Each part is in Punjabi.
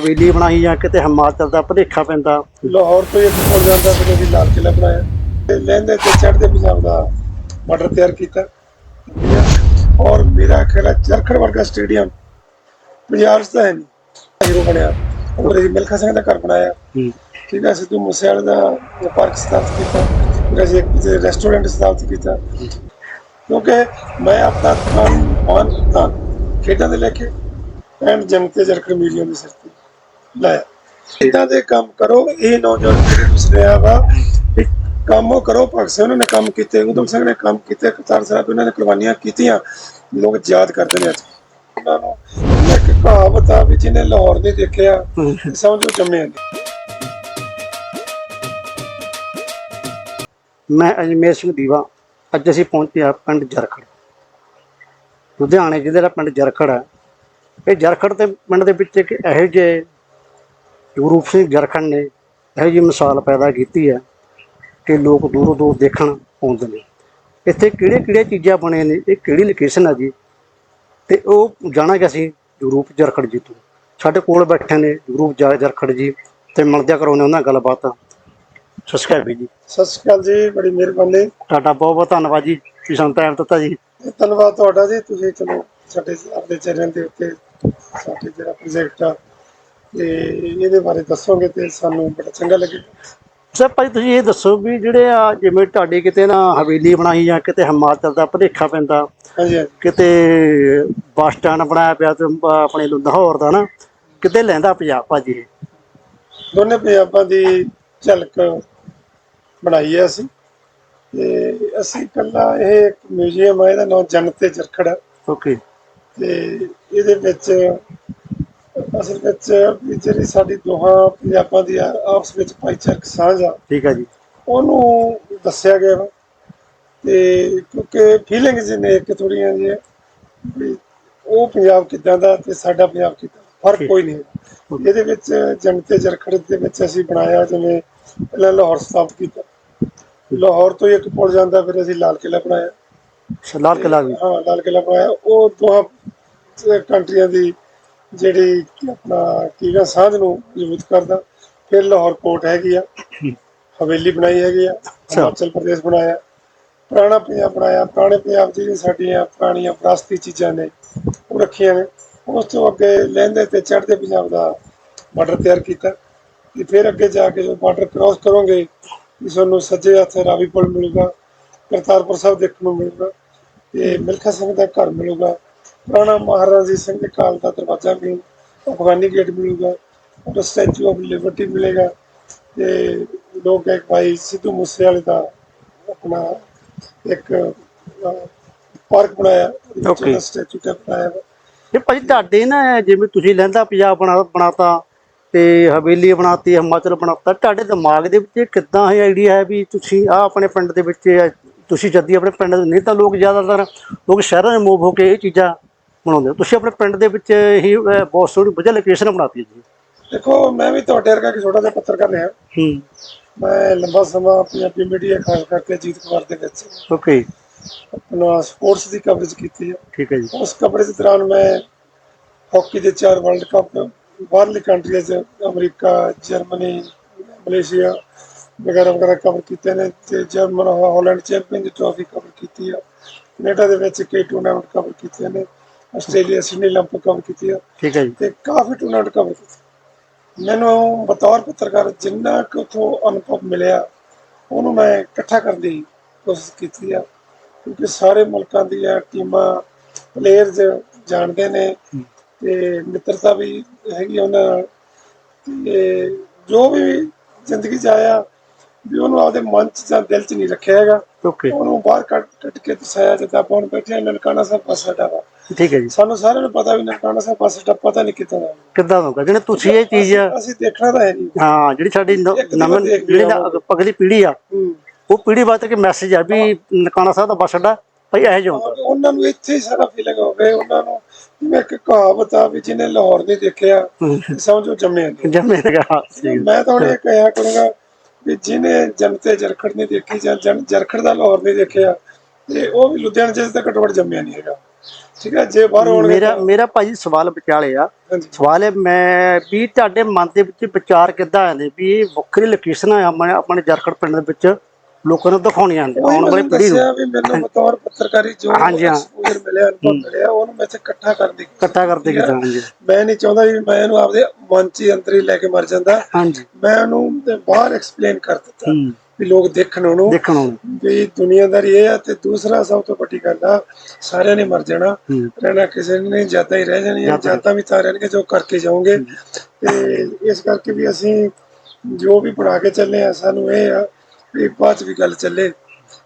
ਹਵੇਲੀ ਬਣਾਈ ਜਾਂ ਕਿਤੇ ਹਿਮਾਚਲ ਦਾ ਭਲੇਖਾ ਪੈਂਦਾ। ਲਾਹੌਰ ਤੋਂ ਇੱਕ ਪੁਲ ਜਾਂਦਾ ਫਿਰ ਅਸੀਂ ਲਾਲ ਕਿਲਾ ਬਣਾਇਆ। ਤੇ ਲਹਿੰਦੇ ਤੇ ਚੜ੍ਹਦੇ ਪੰਜਾਬ ਦਾ ਬਾਰਡਰ ਤਿਆਰ ਕੀਤਾ। ਔਰ ਮੇਰਾ ਖਿਆਲ ਹੈ ਚਰਖੜ ਵਰਗਾ ਸਟੇਡੀਅਮ ਪੰਜਾਬ ਤਾਂ ਹੈ ਨਹੀਂ। ਹੀਰੋ ਬਣਿਆ ਔਰ ਅਸੀਂ ਮਿਲਖਾ ਸਿੰਘ ਦਾ ਘਰ ਬਣਾਇਆ। ਠੀਕ ਹੈ ਸਿੱਧੂ ਮੂਸੇਵਾਲੇ ਦਾ ਪਾਰਕ ਸਥਾਪਿਤ ਕੀਤਾ। ਫਿਰ ਅਸੀਂ ਇੱਕ ਰੈਸਟੋਰੈਂਟ ਸਥਾਪਿਤ ਕੀਤਾ। ਕਿਉਂਕਿ ਮੈਂ ਆਪਣਾ ਤਨ ਮਨ ਖੇਡਾਂ ਦੇ ਲੈ ਕੇ ਐਂਡ ਜਨਤੇ ਜਰਕੜ ਮੀਡੀਆ ਦੇ ਸਿਰ ਤੇ। ਲਾਇਆ ਇਦਾਂ ਦੇ ਕੰਮ ਕਰੋ। ਇਹ ਨੌਜਵਾਨ ਜਿਹੜੇ ਨੂੰ ਸੁਨੇਹਾ ਵਾ ਕੰਮ ਉਹ ਕਰੋ, ਭਗਤ ਸਿੰਘ ਨੇ ਕੰਮ ਕੀਤੇ ਉਦਮ ਸਿੰਘ ਨੇ ਕੰਮ ਕੀਤੇ, ਕਰਤਾਰ ਸਾਹਿਬ ਉਹਨਾਂ ਨੇ ਕੁਰਬਾਨੀਆਂ ਕੀਤੀਆਂ, ਲੋਕ ਯਾਦ ਕਰਦੇ ਨੇ ਅੱਜ। ਉਹਨਾਂ ਨੂੰ ਇੱਕ ਕਹਾਵਤ ਆ ਵੀ ਜਿਹਨੇ ਲਾਹੌਰ ਨਹੀਂ ਦੇਖਿਆ, ਸਮਝੋ ਜੰਮਿਆ ਮੈਂ ਅਜਮੇਰ ਸਿੰਘ ਦੀਵਾ, ਅੱਜ ਅਸੀਂ ਪਹੁੰਚੇ ਆ ਪਿੰਡ ਜਰਖੜ। ਲੁਧਿਆਣੇ ਜ਼ਿਲ੍ਹੇ ਦਾ ਪਿੰਡ ਜਰਖੜ ਹੈ। ਇਹ ਜਰਖੜ ਤੇ ਪਿੰਡ ਦੇ ਵਿੱਚ ਇੱਕ ਇਹੋ ਜਿਹੇ ਗੁਰੂਪ ਸਿੰਘ ਜਰਖੜ ਨੇ ਇਹੋ ਜਿਹੀ ਮਿਸਾਲ ਪੈਦਾ ਕੀਤੀ ਹੈ ਕਿ ਲੋਕ ਦੂਰੋਂ ਦੂਰ ਦੇਖਣ ਆਉਂਦੇ ਨੇ। ਇੱਥੇ ਕਿਹੜੇ ਕਿਹੜੇ ਚੀਜ਼ਾਂ ਬਣੇ ਨੇ ਇਹ ਕਿਹੜੀ ਲੋਕੇਸ਼ਨ ਹੈ ਜੀ? ਤੇ ਉਹ ਜਾਣਾਂਗੇ ਅਸੀਂ ਗੁਰੂਪ ਜਰਖੜ ਜੀ ਤੋਂ। ਸਾਡੇ ਕੋਲ ਬੈਠੇ ਨੇ ਗੁਰੂਪ ਜਾ ਜਰਖੜ ਜੀ ਤੇ ਮਿਲਦਿਆ ਕਰਾਉਣੇ ਉਹਨਾਂ ਗੱਲਬਾਤ। ਸਤਿ ਸ਼੍ਰੀ ਅਕਾਲ ਜੀ। ਸਤਿ ਸ਼੍ਰੀ ਅਕਾਲ ਜੀ ਬੜੀ ਮਿਹਰਬਾਨੀ। ਤੁਹਾਡਾ ਬਹੁਤ ਬਹੁਤ ਧੰਨਵਾਦ ਜੀ ਤੁਸੀਂ ਸਾਨੂੰ ਟਾਈਮ ਦਿੱਤਾ ਜੀ। ਧੰਨਵਾਦ ਤੁਹਾਡਾ ਜੀ ਤੁਸੀਂ ਚਲੋ ਸਾਡੇ ਆਪਣੇ ਚੈਨਲ ਦੇ ਉੱਤੇ ਸਾਡੇ ਜਿਹੜਾ ਪ੍ਰੋਜੈਕਟ ਆ ਤੇ ਇਹਦੇ ਬਾਰੇ ਦੱਸੋਗੇ ਤੇ ਸਾਨੂੰ ਬੜਾ ਚੰਗਾ ਲੱਗੇਗਾ। ਸਰ ਭਾਈ ਤੁਸੀਂ ਇਹ ਦੱਸੋ ਵੀ ਜਿਹੜੇ ਆ ਜਿਵੇਂ ਤੁਹਾਡੇ ਕਿਤੇ ਨਾ ਹਵੇਲੀ ਬਣਾਈ ਜਾਂ ਕਿਤੇ ਹਿਮਾਚਲ ਦਾ ਭਲੇਖਾ ਪੈਂਦਾ ਹਾਂਜੀ ਕਿਤੇ ਬੱਸ ਸਟੈਂਡ ਬਣਾਇਆ ਪਿਆ ਤੇ ਆਪਣੇ ਲਾਹੌਰ ਦਾ ਨਾ ਕਿਤੇ ਲੈਂਦਾ ਪੰਜਾਬ ਭਾਜੀ। ਦੋਨੇ ਪੰਜਾਬਾਂ ਦੀ ਝਲਕ ਬਣਾਈ ਹੈ ਅਸੀਂ। ਤੇ ਅਸੀਂ ਕੱਲਾ ਇਹ ਇੱਕ ਮਿਊਜ਼ੀਅਮ ਆ ਇਹਦਾ ਨਾਮ ਜਨਤ ਤੇ ਜਰਖੜ। ਓਕੇ। ਤੇ ਇਹਦੇ ਵਿੱਚ ਅਸਲ ਵਿੱਚ ਵੀ ਜਿਹੜੀ ਸਾਡੀ ਦੋਹਾਂ ਪੰਜਾਬਾਂ ਦੀ ਆ- ਆਪਸ ਵਿੱਚ ਭਾਈਚਾਰਕ ਸਾਂਝ ਆ ਠੀਕ ਹੈ ਜੀ। ਉਹਨੂੰ ਦੱਸਿਆ ਗਿਆ ਵਾ। ਤੇ ਕਿਉਂਕਿ ਫੀਲਿੰਗਸ ਨੇ ਇੱਕ ਥੋੜੀਆਂ ਜਿਹੀਆਂ ਵੀ ਉਹ ਪੰਜਾਬ ਕਿਦਾਂ ਦਾ ਤੇ ਸਾਡਾ ਪੰਜਾਬ ਕਿਦਾਂ ਫ਼ਰਕ ਕੋਈ ਨਹੀਂ। ਇਹਦੇ ਵਿੱਚ ਜਨਤੇ ਜਰਖੜ ਦੇ ਵਿੱਚ ਅਸੀਂ ਬਣਾਇਆ ਜਿਵੇਂ ਪਹਿਲਾਂ ਲਾਹੌਰ ਸਥਾਪਿਤ ਕੀਤਾ। ਲਾਹੌਰ ਤੋਂ ਇੱਕ ਪੁਲ ਜਾਂਦਾ ਫਿਰ ਅਸੀਂ ਲਾਲ ਕਿਲਾ ਬਣਾਇਆ। ਲਾਲ ਕਿਲਾ ਵੀ। ਹਾਂ ਲਾਲ ਕਿਲਾ ਬਣਾਇਆ। ਉਹ ਦੋਹਾਂ ਕੰਟਰੀਆਂ ਦੀ ਜਿਹੜੀ ਆਪਣਾ ਕੀਗਾ ਸਾਂਝ ਨੂੰ ਮਜ਼ਬੂਤ ਕਰਦਾ। ਫਿਰ ਲਾਹੌਰ ਕੋਟ ਹੈਗੀ ਆ। ਹਵੇਲੀ ਬਣਾਈ ਹੈਗੀ ਆ। ਹਿਮਾਚਲ ਪ੍ਰਦੇਸ਼ ਬਣਾਇਆ। ਪੁਰਾਣਾ ਪੰਜਾਬ ਬਣਾਇਆ। ਪੁਰਾਣੇ ਪੰਜਾਬ 'ਚ ਜਿਹੜੀਆਂ ਸਾਡੀਆਂ ਪੁਰਾਣੀਆਂ ਵਿਰਾਸਤੀ ਚੀਜ਼ਾਂ ਨੇ ਉਹ ਰੱਖੀਆਂ ਨੇ। ਉਸ ਤੋਂ ਅੱਗੇ ਲਹਿੰਦੇ ਤੇ ਚੜ੍ਹਦੇ ਪੰਜਾਬ ਦਾ ਬਾਰਡਰ ਤਿਆਰ ਕੀਤਾ। ਤੇ ਫਿਰ ਅੱਗੇ ਜਾ ਕੇ ਜਦੋਂ ਬਾਰਡਰ ਕ੍ਰਾਸ ਕਰੋਗੇ ਤੁਹਾਨੂੰ ਸੱਜੇ ਹੱਥ ਰਾਵੀ ਪੁਲ ਮਿਲੂਗਾ ਕਰਤਾਰਪੁਰ ਸਾਹਿਬ ਦੇਖਣ ਨੂੰ ਮਿਲੂਗਾ ਤੇ ਮਿਲਖਾ ਸਿੰਘ ਦਾ ਘਰ ਮਿਲੂਗਾ। ਪੁਰਾਣਾ ਮਹਾਰਾਜਾ ਸਿੰਘ ਕਾਲ ਦਾ ਦਰਵਾਜ਼ਾ ਮਿਲੂ ਅਫਗਾਨੀ ਗੇਟ ਮਿਲੂਗਾ ਉਹ ਸਟੈਚੂ ਆਫ ਲਿਬਰਟੀ ਮਿਲੇਗਾ ਤੇ ਲੋਕ ਇੱਕ ਭਾਈ ਸਿੱਧੂ ਮੂਸੇਵਾਲੇ ਦਾ ਆਪਣਾ ਇੱਕ ਪਾਰਕ ਬਣਾਇਆ Okay. ਸਟੈਚੂ ਤੇ ਬਣਾਇਆ। ਇਹ ਭਾਜੀ ਤੁਹਾਡੇ ਨਾ ਜਿਵੇਂ ਤੁਸੀਂ ਲਹਿੰਦਾ ਪੰਜਾਬ ਬਣਾ ਬਣਾਤਾ ਤੇ ਹਵੇਲੀ ਬਣਾਤੀ ਹਿਮਾਚਲ ਬਣਾਤਾ ਤੁਹਾਡੇ ਦਿਮਾਗ ਦੇ ਵਿੱਚ ਕਿੱਦਾਂ ਇਹ ਆਈਡੀਆ ਹੈ ਵੀ ਤੁਸੀਂ ਆ ਆਪਣੇ ਪਿੰਡ ਦੇ ਵਿੱਚ ਤੁਸੀਂ ਜੱਦੀ ਆਪਣੇ ਪਿੰਡ ਦੇ ਨਹੀਂ ਤਾਂ ਲੋਕ ਜ਼ਿਆਦਾਤਰ ਲੋਕ ਸ਼ਹਿਰਾਂ ਦੇ ਮੂਵ ਹੋ ਕੇ ਇਹ ਚੀਜ਼ਾਂ ਬਣਾਉਂਦੇ ਹੋ। ਤੁਸੀਂ ਆਪਣੇ ਪਿੰਡ ਦੇ ਵਿੱਚ ਹੀ ਅਹ, ਬਹੁਤ ਸੋਹਣੀ ਵਧੀਆ ਲੋਕੇਸ਼ਨ ਬਣਾਤੀ ਜੀ। ਦੇਖੋ ਮੈਂ ਵੀ ਤੁਹਾਡੇ ਵਰਗਾ ਕਿ ਛੋਟਾ ਜਿਹਾ ਪੱਤਰਕਾਰ ਰਿਹਾ। ਹੂੰ। ਮੈਂ ਲੰਬਾ ਸਮਾਂ ਪੰਜਾਬੀ ਮੀਡੀਆ ਖਾਸ ਕਰਕੇ ਅਜੀਤ ਕੁਮਾਰ ਦੇ ਵਿੱਚ। ਓਕੇ ਆਪਣਾ ਸਪੋਰਟਸ ਦੀ ਕਵਰੇਜ ਕੀਤੀ ਹੈ। ਠੀਕ ਹੈ ਜੀ। ਉਸ ਕਵਰੇਜ ਦੌਰਾਨ ਮੈਂ ਹਾਕੀ ਦੇ ਚਾਰ ਵਰਲਡ ਕੱਪ ਬਾਹਰਲੀ ਕੰਟਰੀਆਂ 'ਚ ਅਮਰੀਕਾ ਜਰਮਨੀ ਮਲੇਸ਼ੀਆ ਵਗੈਰਾ ਵਗੈਰਾ ਕਵਰ ਕੀਤੇ ਨੇ ਤੇ ਜਰਮਨ ਹਾਲੈਂਡ ਚੈਂਪੀਅਨ ਦੀ ਟਰਾਫੀ ਕਵਰ ਕੀਤੀ ਆ। ਕੈਨੇਡਾ ਦੇ ਵਿੱਚ ਕਈ ਟੂਰਨਾਮੈਂਟ ਕਵਰ ਕੀਤੇ ਨੇ। ਆਸਟ੍ਰੇਲੀਆ ਸਿਡਨੀ ਲੰਪ ਕਵਰ ਕੀਤੀ ਆ। ਠੀਕ ਹੈ ਤੇ ਕਾਫੀ ਟੂਰਨਾਮੈਂਟ ਕਵਰ ਕੀਤੇ। ਮੈਨੂੰ ਬਤੌਰ ਪੱਤਰਕਾਰ ਜਿੰਨਾ ਕੁ ਉਥੋਂ ਅਨੁਭਵ ਮਿਲਿਆ ਉਹਨੂੰ ਮੈਂ ਇਕੱਠਾ ਕਰਨ ਦੀ ਕੋਸ਼ਿਸ਼ ਕੀਤੀ ਆ। ਕਿਉਂਕਿ ਸਾਰੇ ਮੁਲਕਾਂ ਦੀਆਂ ਟੀਮਾਂ ਪਲੇਅਰਸ ਜਾਣਦੇ ਨੇ ਤੇ ਮਿੱਤਰਤਾ ਵੀ ਹੈਗੀ ਉਹਨਾਂ ਨਾਲ। ਤੇ ਜੋ ਵੀ ਜ਼ਿੰਦਗੀ ਚ ਆਇਆ ਵੀ ਉਹਨੂੰ ਆਪਦੇ ਮਨ ਚ ਜਾਂ ਦਿਲ ਚ ਨਹੀਂ ਰੱਖਿਆ ਹੈਗਾ। ਉਹਨੂੰ ਬਾਹਰ ਕੱਢ ਕੇ ਦਸਾਇਆ ਜਿੱਦਾਂ ਆਪਾਂ ਹੁਣ ਬੈਠੇ ਨਨਕਾਣਾ ਸਾਹਿਬ ਸਾਡਾ ਵਾ ਠੀਕ ਹੈ ਜੀ। ਸਾਨੂੰ ਸਾਰਿਆਂ ਨੂੰ ਪਤਾ ਵੀ ਨਨਕਾਣਾ ਸਾਹਿਬ ਬੱਸ ਅੱਡਾ ਪਤਾ ਨਹੀਂ ਕਿੱਦਾਂ ਦਾ ਕਿੱਦਾਂ ਹੋਗਾ ਜਿਹੜੇ ਤੁਸੀਂ ਇਹ ਚੀਜ਼ ਅਸੀਂ- ਅਸੀਂ ਦੇਖਣਾ ਤਾਂ ਹੈ ਨਹੀਂ। ਹਾਂ ਜਿਹੜੀ ਸਾਡੀ ਨਵੀਂ ਜਿਹੜੀ ਅਗਲੀ ਪੀੜ੍ਹੀ ਆ। ਉਹ ਪੀੜ੍ਹੀ ਵਾਸਤੇ ਕਿ ਮੈਸੇਜ ਆ ਵੀ ਨਨਕਾਣਾ ਸਾਹਿਬ ਦਾ ਬਸ ਅੱਡਾ ਭਈ ਇਹੋ ਜਿਹਾ ਹੁੰਦਾ। ਉਹਨਾਂ ਨੂੰ ਇੱਥੇ ਹੀ ਸਾਰਾ ਫੀਲਿੰਗ ਹੋ ਗਏ ਉਹਨਾਂ ਨੂੰ ਜਿਵੇਂ ਇੱਕ ਕਹਾਵਤ ਆ ਵੀ ਜਿਹਨੇ ਲਾਹੌਰ ਨਹੀਂ ਦੇਖਿਆ ਸਮਝੋ ਜੰਮਿਆ ਨਹੀਂ ਜੰਮੇ ਲਗਾ ਮੈਂ ਤਾਂ ਇਹ ਕਹਿਆ ਕਰੂੰਗਾ ਵੀ ਜਿਹਨੇ ਜਨਤੇ ਜਰਖੜ ਨਹੀਂ ਦੇਖੀ ਜਾਂ ਜਰਖੜ ਦਾ ਲਾਹੌਰ ਨਹੀਂ ਦੇਖਿਆ ਤੇ ਉਹ ਵੀ ਲੁਧਿਆਣੇ ਚ ਤਾਂ ਘੱਟੋ ਘੱਟ ਜੰਮਿਆ ਨਹੀਂ ਹੈਗਾ। ਠੀਕ ਹੈ ਜੇ ਬਾਹਰ ਆਉਣਗੇ ਮੇਰਾ ਮੇਰਾ ਭਾਜੀ ਸਵਾਲ ਵਿਚਾਲੇ ਆ। ਸਵਾਲ ਹੈ ਮੈਂ ਵੀ ਤੁਹਾਡੇ ਮਨ ਦੇ ਵਿੱਚ ਵਿਚਾਰ ਕਿੱਦਾਂ ਆਉਂਦੇ? ਵੀ ਇਹ ਵੱਖਰੀ ਲੋਕੇਸ਼ਨ ਆ ਆਪਣੇ ਆਪਣੇ ਜਰਖੜ ਪਿੰਡ ਦੇ ਵਿੱਚ ਲੋਕਾਂ ਨੂੰ ਦਿਖਾਉਣੀਆਂ ਨੇ ਆਉਣ ਵਾਲੀ ਪੀੜ੍ਹੀ ਨੂੰ। ਵੀ ਮੈਨੂੰ ਬਤੌਰ ਪੱਤਰਕਾਰੀ ਜੋ ਹਾਂਜੀ, ਹਾਂ। ਐਕਸਪੋਜ਼ਰ ਮਿਲਿਆ ਅਨੁਭਵ ਮਿਲਿਆ ਉਹਨੂੰ ਮੈਂ ਇੱਥੇ ਇਕੱਠਾ ਕਰਨ ਦੀ ਇਕੱਠਾ ਕਰਦੇ ਕਿਦਾਂ ਹਾਂਜੀ। ਮੈਂ ਨਹੀਂ ਚਾਹੁੰਦਾ ਵੀ ਮੈਂ ਇਹਨੂੰ ਆਪਦੇ ਮਨ 'ਚ ਅੰਦਰ ਹੀ ਲੈ ਕੇ ਮਰ ਜਾਂਦਾ। ਹਾਂਜੀ। ਮੈਂ ਉਹਨੂੰ ਬਾਹਰ ਐਕਸਪਲੇਨ ਕਰ ਦਿੱਤਾ। ਵੀ ਲੋਕ ਦੇਖਣ ਉਹਨੂੰ ਦੇਖਣ ਨੂੰ ਵੀ ਦੁਨੀਆਦਾਰੀ ਇਹ ਆ ਤੇ ਦੂਸਰਾ ਸਭ ਤੋਂ ਵੱਡੀ ਗੱਲ ਆ ਸਾਰਿਆਂ ਨੇ ਮਰ ਜਾਣਾ। ਹੂੰ। ਰਹਿਣਾ ਕਿਸੇ ਨੇ ਜਾਤਾਂ ਹੀ ਰਹਿ ਜਾਤਾਂ। ਜਾਤਾਂ ਵੀ ਤਾਂ ਰਹਿਣਗੇ ਜੋ ਕਰਕੇ ਜਾਓਗੇ। ਤੇ ਇਸ ਕਰਕੇ ਵੀ ਅਸੀਂ ਜੋ ਵੀ ਬਣਾ ਕੇ ਚੱਲੇ ਆ ਸਾਨੂੰ ਇਹ ਆ ਵੀ ਬਾਅਦ ਵੀ ਗੱਲ ਚੱਲੇ।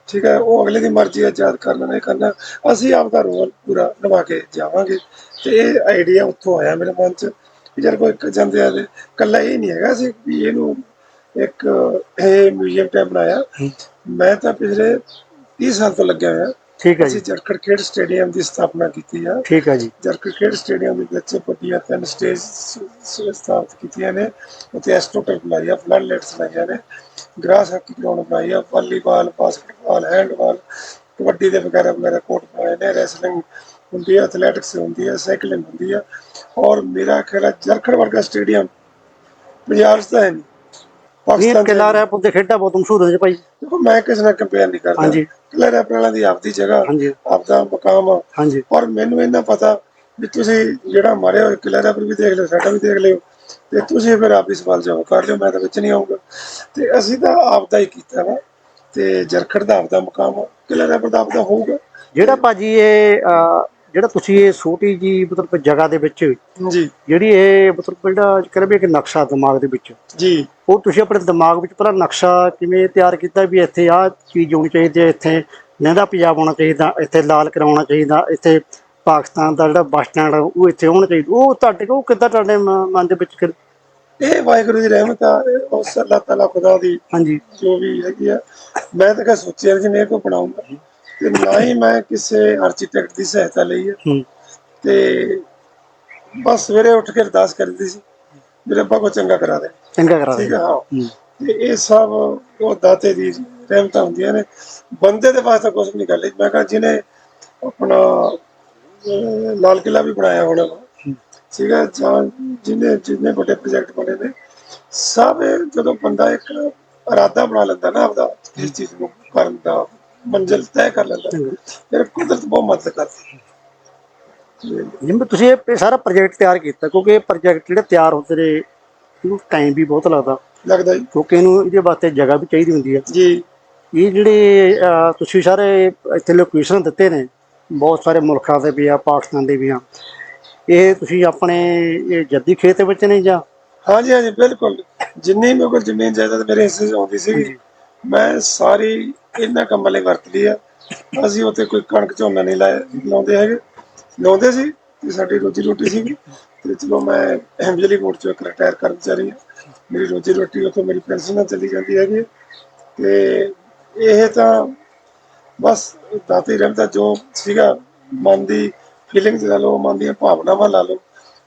ਠੀਕ ਹੈ ਉਹ ਅਗਲੇ ਦੀ ਮਰਜ਼ੀ ਆ ਯਾਦ ਕਰਨਾ ਨਹੀਂ ਕਰਨਾ। ਅਸੀਂ ਆਪਦਾ ਰੋਲ ਪੂਰਾ ਨਿਭਾ ਕੇ ਜਾਵਾਂਗੇ। ਤੇ ਇਹ ਆਈਡੀਆ ਉੱਥੋਂ ਆਇਆ ਮੇਰੇ ਮਨ 'ਚ ਯਾਰ ਕੋਈ ਜਾਂਦੇ ਆ ਕੱਲਾ ਇਹ ਨਹੀਂ ਹੈਗਾ ਸੀ ਵੀ ਇਹਨੂੰ ਇੱਕ ਇਹ ਮਿਊਜ਼ੀਅਮ ਟਾਈਪ ਬਣਾਇਆ। ਮੈਂ ਤਾਂ ਪਿਛਲੇ 30 ਸਾਲ ਤੋਂ ਲੱਗਿਆ ਹੋਇਆ। ਠੀਕ ਹੈ ਜੀ। ਅਸੀਂ ਜਰਖੜ ਖੇਡ ਸਟੇਡੀਅਮ ਦੀ ਸਥਾਪਨਾ ਕੀਤੀ ਆ। ਠੀਕ ਹੈ ਜੀ। ਜਰਖੜ ਖੇਡ ਸਟੇਡੀਅਮ ਦੇ ਵਿੱਚ ਵੱਡੀਆਂ ਤਿੰਨ ਸਟੇਜ ਸਥਾਪਿਤ ਕੀਤੀਆਂ ਨੇ। ਉੱਥੇ ਐਸਟ੍ਰੋਟਰ ਬਣਾਈ ਆ ਫਲੱਡ ਲਾਈਟਸ ਲਾਈਆਂ ਨੇ। ਗ੍ਰਾਸ ਹਾਕੀ ਗਰਾਊਂਡ ਬਣਾਈ ਆ ਵਾਲੀਬਾਲ ਬਾਸਕਟਬਾਲ ਹੈਂਡਬਾਲ ਕਬੱਡੀ ਦੇ ਵਗੈਰਾ ਵਗੈਰਾ ਕੋਰਟ ਬਣਾਏ ਨੇ। ਰੈਸਲਿੰਗ ਹੁੰਦੀ ਹੈ ਐਥਲੈਟਿਕਸ ਹੁੰਦੀ ਹੈ ਸਾਈਕਲਿੰਗ ਹੁੰਦੀ ਹੈ ਔਰ ਮੇਰਾ ਖਿਆਲ ਹੈ ਜਰਖੜ ਵਰਗਾ ਸਟੇਡੀਅਮ ਪੰਜਾਬ ਤਾਂ ਹੈ ਨਹੀਂ। ਇਹ ਪਾਕਿਸਤਾਨ ਕਿਲਾ ਰੈਪ ਦੇ ਖੇਡਾਂ ਬਹੁਤ ਮਸ਼ਹੂਰ ਨੇ ਭਾਈ। ਦੇਖੋ ਮੈਂ ਕਿਸੇ ਨਾਲ ਕੰਪੇਅਰ ਨਹੀਂ ਕਰਦਾ। ਹਾਂਜੀ। ਕਿਲਾ ਰੈਪ ਵਾਲਿਆਂ ਦੀ ਆਪਦੀ ਜਗ੍ਹਾ ਹਾਂਜੀ। ਆਪਦਾ ਮਕਾਮ। ਆ ਹਾਂਜੀ। ਔਰ ਮੈਨੂੰ ਇਹਨਾਂ ਪਤਾ ਵੀ ਤੁਸੀਂ ਜਿਹੜਾ ਮਾਰਿਆ ਹੋਇਆ ਕਿਲਾ ਰੈਪ ਵੀ ਦੇਖ ਲਿਓ ਸਾਡਾ ਵੀ ਦੇਖ ਲਿਓ। ਤੇ ਤੁਸੀਂ ਫਿਰ ਆਪ ਹੀ ਸਵਾਲ ਜਵਾਬ ਕਰ ਲਿਓ ਮੈਂ ਤਾਂ ਵਿੱਚ ਨਹੀਂ ਆਉਂਗਾ ਤੇ ਅਸੀਂ ਤਾਂ ਆਪਦਾ ਹੀ ਕੀਤਾ ਵਾ। ਤੇ ਜਰਖੜ ਦਾ ਆਪਦਾ ਮਕਾਮ ਆ ਕਿਲਾ ਰੈਪ ਦਾ ਆਪਦਾ ਹੋਊਗਾ। ਜਿਹੜਾ ਭਾਜੀ ਇਹ ਅਹ, ਜਿਹੜਾ ਤੁਸੀਂ ਇਹ ਛੋਟੀ ਜੀ ਮਤਲਬ ਜਗ੍ਹਾ ਦੇ ਵਿੱਚ ਜੀ। ਜਿਹੜੀ ਇਹ ਮਤਲਬ ਜਿਹੜਾ ਕਹਿੰਦੇ ਇੱਕ ਨਕਸ਼ਾ ਦਿਮਾਗ ਦੇ ਵਿੱਚ ਜੀ। ਉਹ ਤੁਸੀਂ ਆਪਣੇ ਦਿਮਾਗ ਵਿੱਚ ਪਹਿਲਾਂ ਨਕਸ਼ਾ ਕਿਵੇਂ ਤਿਆਰ ਕੀਤਾ ਵੀ ਇੱਥੇ ਆਹ ਚੀਜ਼ ਹੋਣੀ ਚਾਹੀਦੀ ਹੈ ਇੱਥੇ ਲਹਿੰਦਾ ਪੰਜਾਬ ਹੋਣਾ ਚਾਹੀਦਾ ਇੱਥੇ ਲਾਲ ਕਰਾਉਣਾ ਚਾਹੀਦਾ ਇੱਥੇ ਪਾਕਿਸਤਾਨ ਦਾ ਜਿਹੜਾ ਬੱਸ ਸਟੈਂਡ ਉਹ ਇੱਥੇ ਹੋਣਾ ਚਾਹੀਦਾ। ਉਹ ਤੁਹਾਡੇ ਕੋਲ ਕਿੱਦਾਂ ਤੁਹਾਡੇ ਮਨ ਦੇ ਵਿੱਚ ਇਹ ਵਾਹਿਗੁਰੂ ਦੀ ਰਹਿਮਤ ਆ ਉਸ ਅੱਲਾਹ ਤਾਲਾ ਖੁਦਾ ਦੀ ਹਾਂਜੀ। ਜੋ ਵੀ ਹੈਗੀ ਆ। ਮੈਂ ਤਾਂ ਕਦੇ ਸੋਚਿਆ ਕਿ ਮੈਂ ਕੋ ਬਣਾਉਂਗਾ। ਤੇ ਨਾ ਹੀ ਮੈਂ ਕਿਸੇ ਆਰਕੀਟੈਕਟ ਦੀ ਸਹਾਇਤਾ ਲਈ ਹੈ। ਤੇ ਬਸ ਸਵੇਰੇ ਉੱਠ ਕੇ ਅਰਦਾਸ ਕਰਦੀ ਸੀ ਮੇਰੇ ਅੱਬਾ ਕੋ ਚੰਗਾ ਕਰਾ ਦੇ। ਚੰਗਾ ਕਰਾ ਦੇ। ਹੈ ਹਾਂ। ਹੂੰ। ਤੇ ਇਹ ਸਭ ਉਹ ਦਾਤੇ ਦੀ ਰਹਿਮਤਾਂ ਹੁੰਦੀਆਂ ਨੇ। ਬੰਦੇ ਦੇ ਵਾਸਤੇ ਕੁਝ ਨਹੀਂ ਕਰ ਲਈ ਮੈਂ ਕਹਾਂ ਜਿਹਨੇ ਆਪਣਾ ਲਾਲ ਕਿਲਾ ਵੀ ਬਣਾਇਆ ਹੋਣਾ ਠੀਕ ਹੈ ਜਾਂ ਜਿਹਨੇ ਜਿੰਨੇ ਵੱਡੇ ਪ੍ਰੋਜੈਕਟ ਬਣੇ ਨੇ। ਸਭ ਜਦੋਂ ਬੰਦਾ ਇੱਕ ਇਰਾਦਾ ਬਣਾ ਲੈਂਦਾ ਨਾ ਆਪਦਾ ਇਸ ਚੀਜ਼ ਨੂੰ ਕਰਨ ਦਾ। ਮੰਜ਼ਿਲ ਤੈਅ ਕਰ ਲੈਂਦਾ। ਫਿਰ ਕੁਦਰਤ ਬਹੁਤ ਮਦਦ ਕਰਦੀ ਹੈ। ਜਿਵੇਂ ਤੁਸੀਂ ਇਹ ਸਾਰਾ ਪ੍ਰੋਜੈਕਟ ਤਿਆਰ ਕੀਤਾ ਕਿਉਂਕਿ ਇਹ ਪ੍ਰੋਜੈਕਟ ਜਿਹੜੇ ਤਿਆਰ ਹੁੰਦੇ ਨੇ ਇਹਨੂੰ ਟਾਈਮ ਵੀ ਬਹੁਤ ਲੱਗਦਾ। ਲੱਗਦਾ ਜੀ। ਕਿਉਂਕਿ ਇਹਨੂੰ ਇਹਦੇ ਵਾਸਤੇ ਜਗ੍ਹਾ ਵੀ ਚਾਹੀਦੀ ਹੁੰਦੀ ਹੈ। ਜੀ। ਇਹ ਜਿਹੜੇ ਤੁਸੀਂ ਸਾਰੇ ਇੱਥੇ ਲੋਕੇਸ਼ਨ ਦਿੱਤੇ ਨੇ ਬਹੁਤ ਸਾਰੇ ਮੁਲਕਾਂ ਦੇ ਵੀ ਆ ਪਾਕਿਸਤਾਨ ਦੇ ਵੀ ਆ। ਇਹ ਤੁਸੀਂ ਆਪਣੇ ਇਹ ਜੱਦੀ ਖੇਤ ਵਿੱਚ ਨੇ ਜਾਂ? ਹਾਂਜੀ ਹਾਂਜੀ ਬਿਲਕੁਲ। ਜਿੰਨੀ ਮੇਰੇ ਕੋਲ ਜ਼ਮੀਨ ਜਾਇਦਾਦ ਮੇਰੇ ਹਿੱਸੇ 'ਚ ਆਉਂਦੀ ਸੀਗੀ। ਮੈਂ ਸਾਰੀ ਇਹਨਾਂ ਕੰਮਾਂ ਲਈ ਵਰਤਦੀ ਲਈ ਆ। ਅਸੀਂ ਉੱਥੇ ਕੋਈ ਕਣਕ ਝੋਨਾ ਨਹੀਂ ਲਾਇਆ, ਲਾਉਂਦੇ ਹੈਗੇ। ਲਾਉਂਦੇ ਸੀ ਤੇ ਸਾਡੀ ਰੋਜੀ ਰੋਟੀ ਸੀਗੀ। ਤੇ ਚਲੋ ਮੈਂ ਬਿਜਲੀ ਬੋਰਡ 'ਚੋਂ ਰਿਟਾਇਰ ਕਰਮਚਾਰੀ ਹਾਂ। ਮੇਰੀ ਰੋਜੀ ਰੋਟੀ ਉੱਥੋਂ ਮੇਰੀ ਪੈਨਸ਼ਨ ਨਾਲ ਚੱਲੀ ਜਾਂਦੀ ਹੈਗੀ। ਤੇ ਇਹ ਤਾਂ ਬਸ ਦਾਤੀ ਰਹਿਮਤਾ ਜੋ ਸੀਗਾ ਮਨ ਦੀ ਫੀਲਿੰਗਸ ਲਾ ਲਓ, ਮਨ ਦੀਆਂ ਭਾਵਨਾਵਾਂ ਲਾ ਲਓ।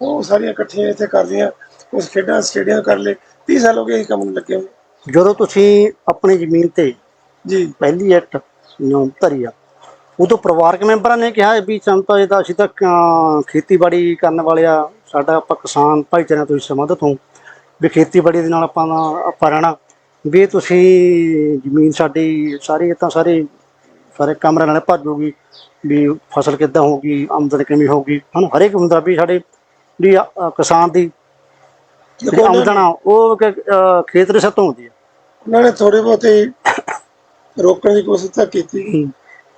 ਉਹ ਸਾਰੀਆਂ ਇਕੱਠੀਆਂ ਇੱਥੇ ਕਰਦੀਆਂ ਉਸ ਖੇਡਾਂ ਸਟੇਡੀਅਮ ਕਰ ਲਏ। 30 ਸਾਲ ਹੋ ਗਏ ਇਹ ਕੰਮ ਨੂੰ ਲੱਗੇ ਹੋਏ। ਜਦੋਂ ਤੁਸੀਂ ਆਪਣੀ ਜ਼ਮੀਨ ਤੇ ਜੀ। ਪਹਿਲੀ ਐਕਟ ਨਿਯਮ ਧਰੀ ਆ। ਉਦੋਂ ਪਰਿਵਾਰਕ ਮੈਂਬਰਾਂ ਨੇ ਕਿਹਾ ਵੀ ਸਾਨੂੰ ਤਾਂ ਇਹ ਤਾਂ ਅਸੀਂ ਤਾਂ ਅਹ, ਖੇਤੀਬਾੜੀ ਕਰਨ ਵਾਲੇ ਆ। ਸਾਡਾ ਆਪਾਂ ਕਿਸਾਨ ਭਾਈਚਾਰੇ ਨਾਲ ਤੁਸੀਂ ਸੰਬੰਧਿਤ ਹੋ। ਵੀ ਖੇਤੀਬਾੜੀ ਦੇ ਨਾਲ ਆਪਾਂ ਦਾ ਆਪਾਂ ਰਹਿਣਾ। ਵੀ ਇਹ ਤੁਸੀਂ ਜ਼ਮੀਨ ਸਾਡੀ ਸਾਰੀ ਇਹ ਤਾਂ ਸਾਰੇ ਸਾਰੇ ਕਮਰੇ ਨਾਲ ਭੱਜੂਗੀ ਵੀ ਫਸਲ ਕਿੱਦਾਂ ਹੋਊਗੀ ਆਮਦਨ ਕਿਵੇਂ ਹੋਊਗੀ। ਹਨ ਹਰੇਕ ਹੁੰਦਾ ਵੀ ਸਾਡੇ ਵੀ ਕਿਸਾਨ ਦੀ ਜਿਹੜੀ ਆਮਦਨ ਆ ਉਹ ਕਿ, ਖੇਤ ਦੇ ਸੱਤੋਂ ਹੁੰਦੀ ਹੈ ਉਹਨਾਂ ਨੇ ਥੋੜੇ ਬਹੁਤੇ ਰੋਕਣ ਦੀ ਕੋਸ਼ਿਸ਼ ਤਾਂ ਕੀਤੀ ਹੂੰ।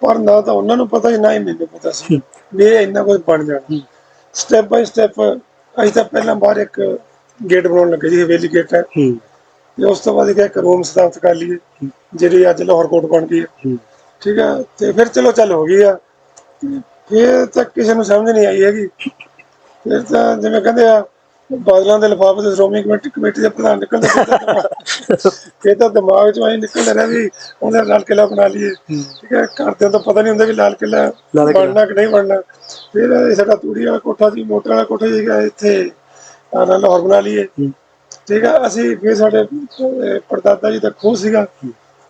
ਪਰ ਨਾ ਤਾਂ ਉਹਨਾਂ ਨੂੰ ਪਤਾ ਨਾ ਹੀ ਮੈਨੂੰ ਪਤਾ ਸੀ ਵੀ ਇਹ ਇੰਨਾ ਕੁਝ ਬਣ ਜਾਣਾ। ਸਟੈਪ ਬਾਈ ਸਟੈਪ ਅਸੀਂ ਤਾਂ ਪਹਿਲਾਂ ਬਾਹਰ ਇੱਕ ਗੇਟ ਬਣਾਉਣ ਲੱਗੇ ਜੀ ਹਵੇਲੀ ਗੇਟ ਹੈ। ਤੇ ਉਸ ਤੋਂ ਬਾਅਦ ਇੱਕ ਰੂਮ ਸਥਾਪਿਤ ਕਰ ਲਈਏ ਜਿਹੜੀ ਅੱਜ ਲਾਹੌਰ ਕੋਟ ਬਣ ਗਈ ਹੈ। ਠੀਕ ਹੈ ਤੇ ਫਿਰ ਚਲੋ ਚੱਲ ਹੋ ਗਈ ਆ। ਫਿਰ ਤਾਂ ਕਿਸੇ ਨੂੰ ਸਮਝ ਨਹੀਂ ਆਈ ਹੈਗੀ। ਫਿਰ ਤਾਂ ਜਿਵੇਂ ਕਹਿੰਦੇ ਆ ਬਾਦਲਾਂ ਦੇ ਲਿਫਾਫੇ ਦੇ ਸ਼੍ਰੋਮਣੀ ਕਮੇਟੀ ਕਮੇਟੀ ਦੇ ਪ੍ਰਧਾਨ ਨਿਕਲਦੇ ਫਿਰ ਤਾਂ ਦਿਮਾਗ- ਫਿਰ ਤਾਂ ਦਿਮਾਗ ਚੋਂ ਐਂ ਨਿਕਲਦਾ ਰਿਹਾ ਵੀ ਉਹਦਾ ਲਾਲ ਕਿਲਾ ਬਣਾ ਲਈਏ। ਠੀਕ ਹੈ ਘਰਦਿਆਂ ਤੋਂ ਪਤਾ ਨਹੀਂ ਹੁੰਦਾ ਵੀ ਲਾਲ ਕਿਲਾ ਲਾਲ ਕਿਲ੍ਹਾ। ਬਣਨਾ ਕਿ ਨਹੀਂ ਬਣਨਾ। ਫਿਰ ਇਹ ਸਾਡਾ ਤੂੜੀ ਵਾਲਾ ਕੋਠਾ ਸੀ ਮੋਟਰ ਵਾਲਾ ਕੋਠਾ ਸੀਗਾ ਇੱਥੇ। ਆਹ ਲਾਹੌਰ ਬਣਾ ਲਈਏ। ਹੂੰ। ਠੀਕ ਹੈ ਅਸੀਂ ਫਿਰ ਸਾਡੇ ਅਹ, ਪੜਦਾਦਾ ਜੀ ਦਾ ਖੂਹ ਸੀਗਾ।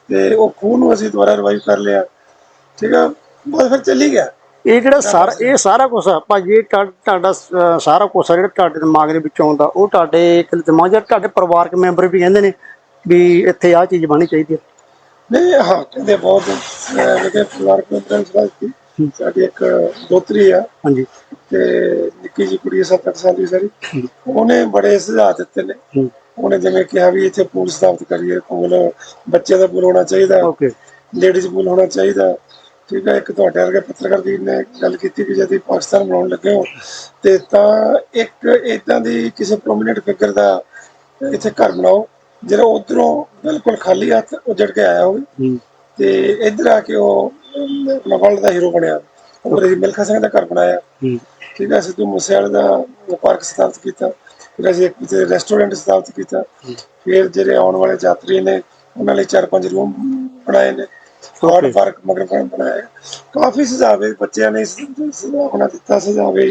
ਤੇ ਉਹ ਖੂਹ ਨੂੰ ਅਸੀਂ ਦੁਬਾਰਾ ਰਿਵਾਈਵ ਕਰ ਲਿਆ। ਠੀਕ ਹੈ ਬਸ ਫਿਰ ਚੱਲੀ ਗਿਆ। ਇਹ ਜਿਹੜਾ ਸਾਰਾ ਇਹ ਸਾਰਾ ਕੁਝ ਭਾਜੀ ਇਹ ਤੁਹਾ- ਤੁਹਾਡਾ ਸ- ਸਾਰਾ ਕੁਝ ਜਿਹੜਾ ਤੁਹਾਡੇ ਦਿਮਾਗ ਦੇ ਵਿੱਚ ਆਉਂਦਾ ਉਹ ਤੁਹਾਡੇ ਇੱਕ ਦਿਮਾਗ ਜਾਂ ਤੁਹਾਡੇ ਪਰਿਵਾਰਕ ਮੈਂਬਰ ਵੀ ਕਹਿੰਦੇ ਨੇ ਵੀ ਇੱਥੇ ਆਹ ਚੀਜ਼ ਬਣੀ ਚਾਹੀਦੀ ਹੈ ਨਹੀਂ ਹਾਂ ਕਹਿੰਦੇ ਬਹੁਤ ਮੇਰੇ ਪਰਿਵਾਰ ਕੰਫਰੈਂਸ ਵਾਸਤੇ ਸਾਡੀ ਇੱਕ ਦੋਤਰੀ ਆ। ਹਾਂਜੀ। ਤੇ ਨਿੱਕੀ ਜੀ ਕੁੜੀ 7-8 ਸਾਲ ਦੀ ਸਾਰੀ। ਉਹਨੇ ਬੜੇ ਸੁਝਾਅ ਦਿੱਤੇ ਨੇ। ਹੂੰ। ਉਹਨੇ ਜਿਵੇਂ ਕਿਹਾ ਵੀ ਇੱਥੇ ਪੂਲ ਸਥਾਪਿਤ ਕਰੀਏ ਪੂਲ ਬੱਚੇ ਦਾ ਪੂਲ ਹੋਣਾ ਚਾਹੀਦਾ। ਓਕੇ। ਲੇਡੀਜ਼ ਪੂਲ ਹੋਣਾ ਚਾਹੀਦਾ। ਠੀਕ ਹੈ ਇੱਕ ਤੁਹਾਡੇ ਵਰਗੇ ਪੱਤਰਕਾਰ ਦੀ ਨੇ ਗੱਲ ਕੀਤੀ ਵੀ ਜਦ ਪਾਕਿਸਤਾਨ ਬਣਾਉਣ ਲੱਗੇ ਹੋ ਤੇ ਤਾਂ ਇੱਕ ਇਦਾਂ ਦੀ ਕਿਸੇ ਪ੍ਰੋਮਿਨੈਂਟ ਫਿਗਰ ਦਾ ਇੱਥੇ ਘਰ ਬਣਾਓ ਜਿਹੜਾ ਉਧਰੋਂ ਬਿਲਕੁਲ ਖਾਲੀ ਹੱਥ ਉੱਜੜ ਕੇ ਆਇਆ ਹੋਵੇ। ਤੇ ਇੱਧਰ ਆ ਕੇ ਉਹ ਵਰਲਡ ਦਾ ਹੀਰੋ ਬਣਿਆ। ਉਹ ਰਹੀ ਮਿਲਖਾ ਸਿੰਘ ਦਾ ਘਰ ਬਣਾਇਆ। ਠੀਕ ਹੈ ਸਿੱਧੂ ਮੂਸੇਵਾਲੇ ਦਾ ਪਾਰਕ ਸਥਾਪਿਤ ਕੀਤਾ। ਫਿਰ ਅਸੀਂ ਇੱਕ ਰੈਸਟੋਰੈਂਟ ਸਥਾਪਿਤ ਕੀਤਾ। ਫਿਰ ਜਿਹੜੇ ਆਉਣ ਵਾਲੇ ਯਾਤਰੀ ਨੇ ਉਹਨਾਂ ਲਈ ਚਾਰ ਪੰਜ ਰੂਮ ਬਣਾਏ ਨੇ। ਫਾਰਡ ਪਾਰਕ ਮਗਰ ਬਣਾਇਆ ਕਾਫੀ ਸੁਝਾਵੇ ਬੱਚਿਆਂ ਨੇ ਆਪਣਾ ਦਿੱਤਾ ਸੁਝਾਵੇ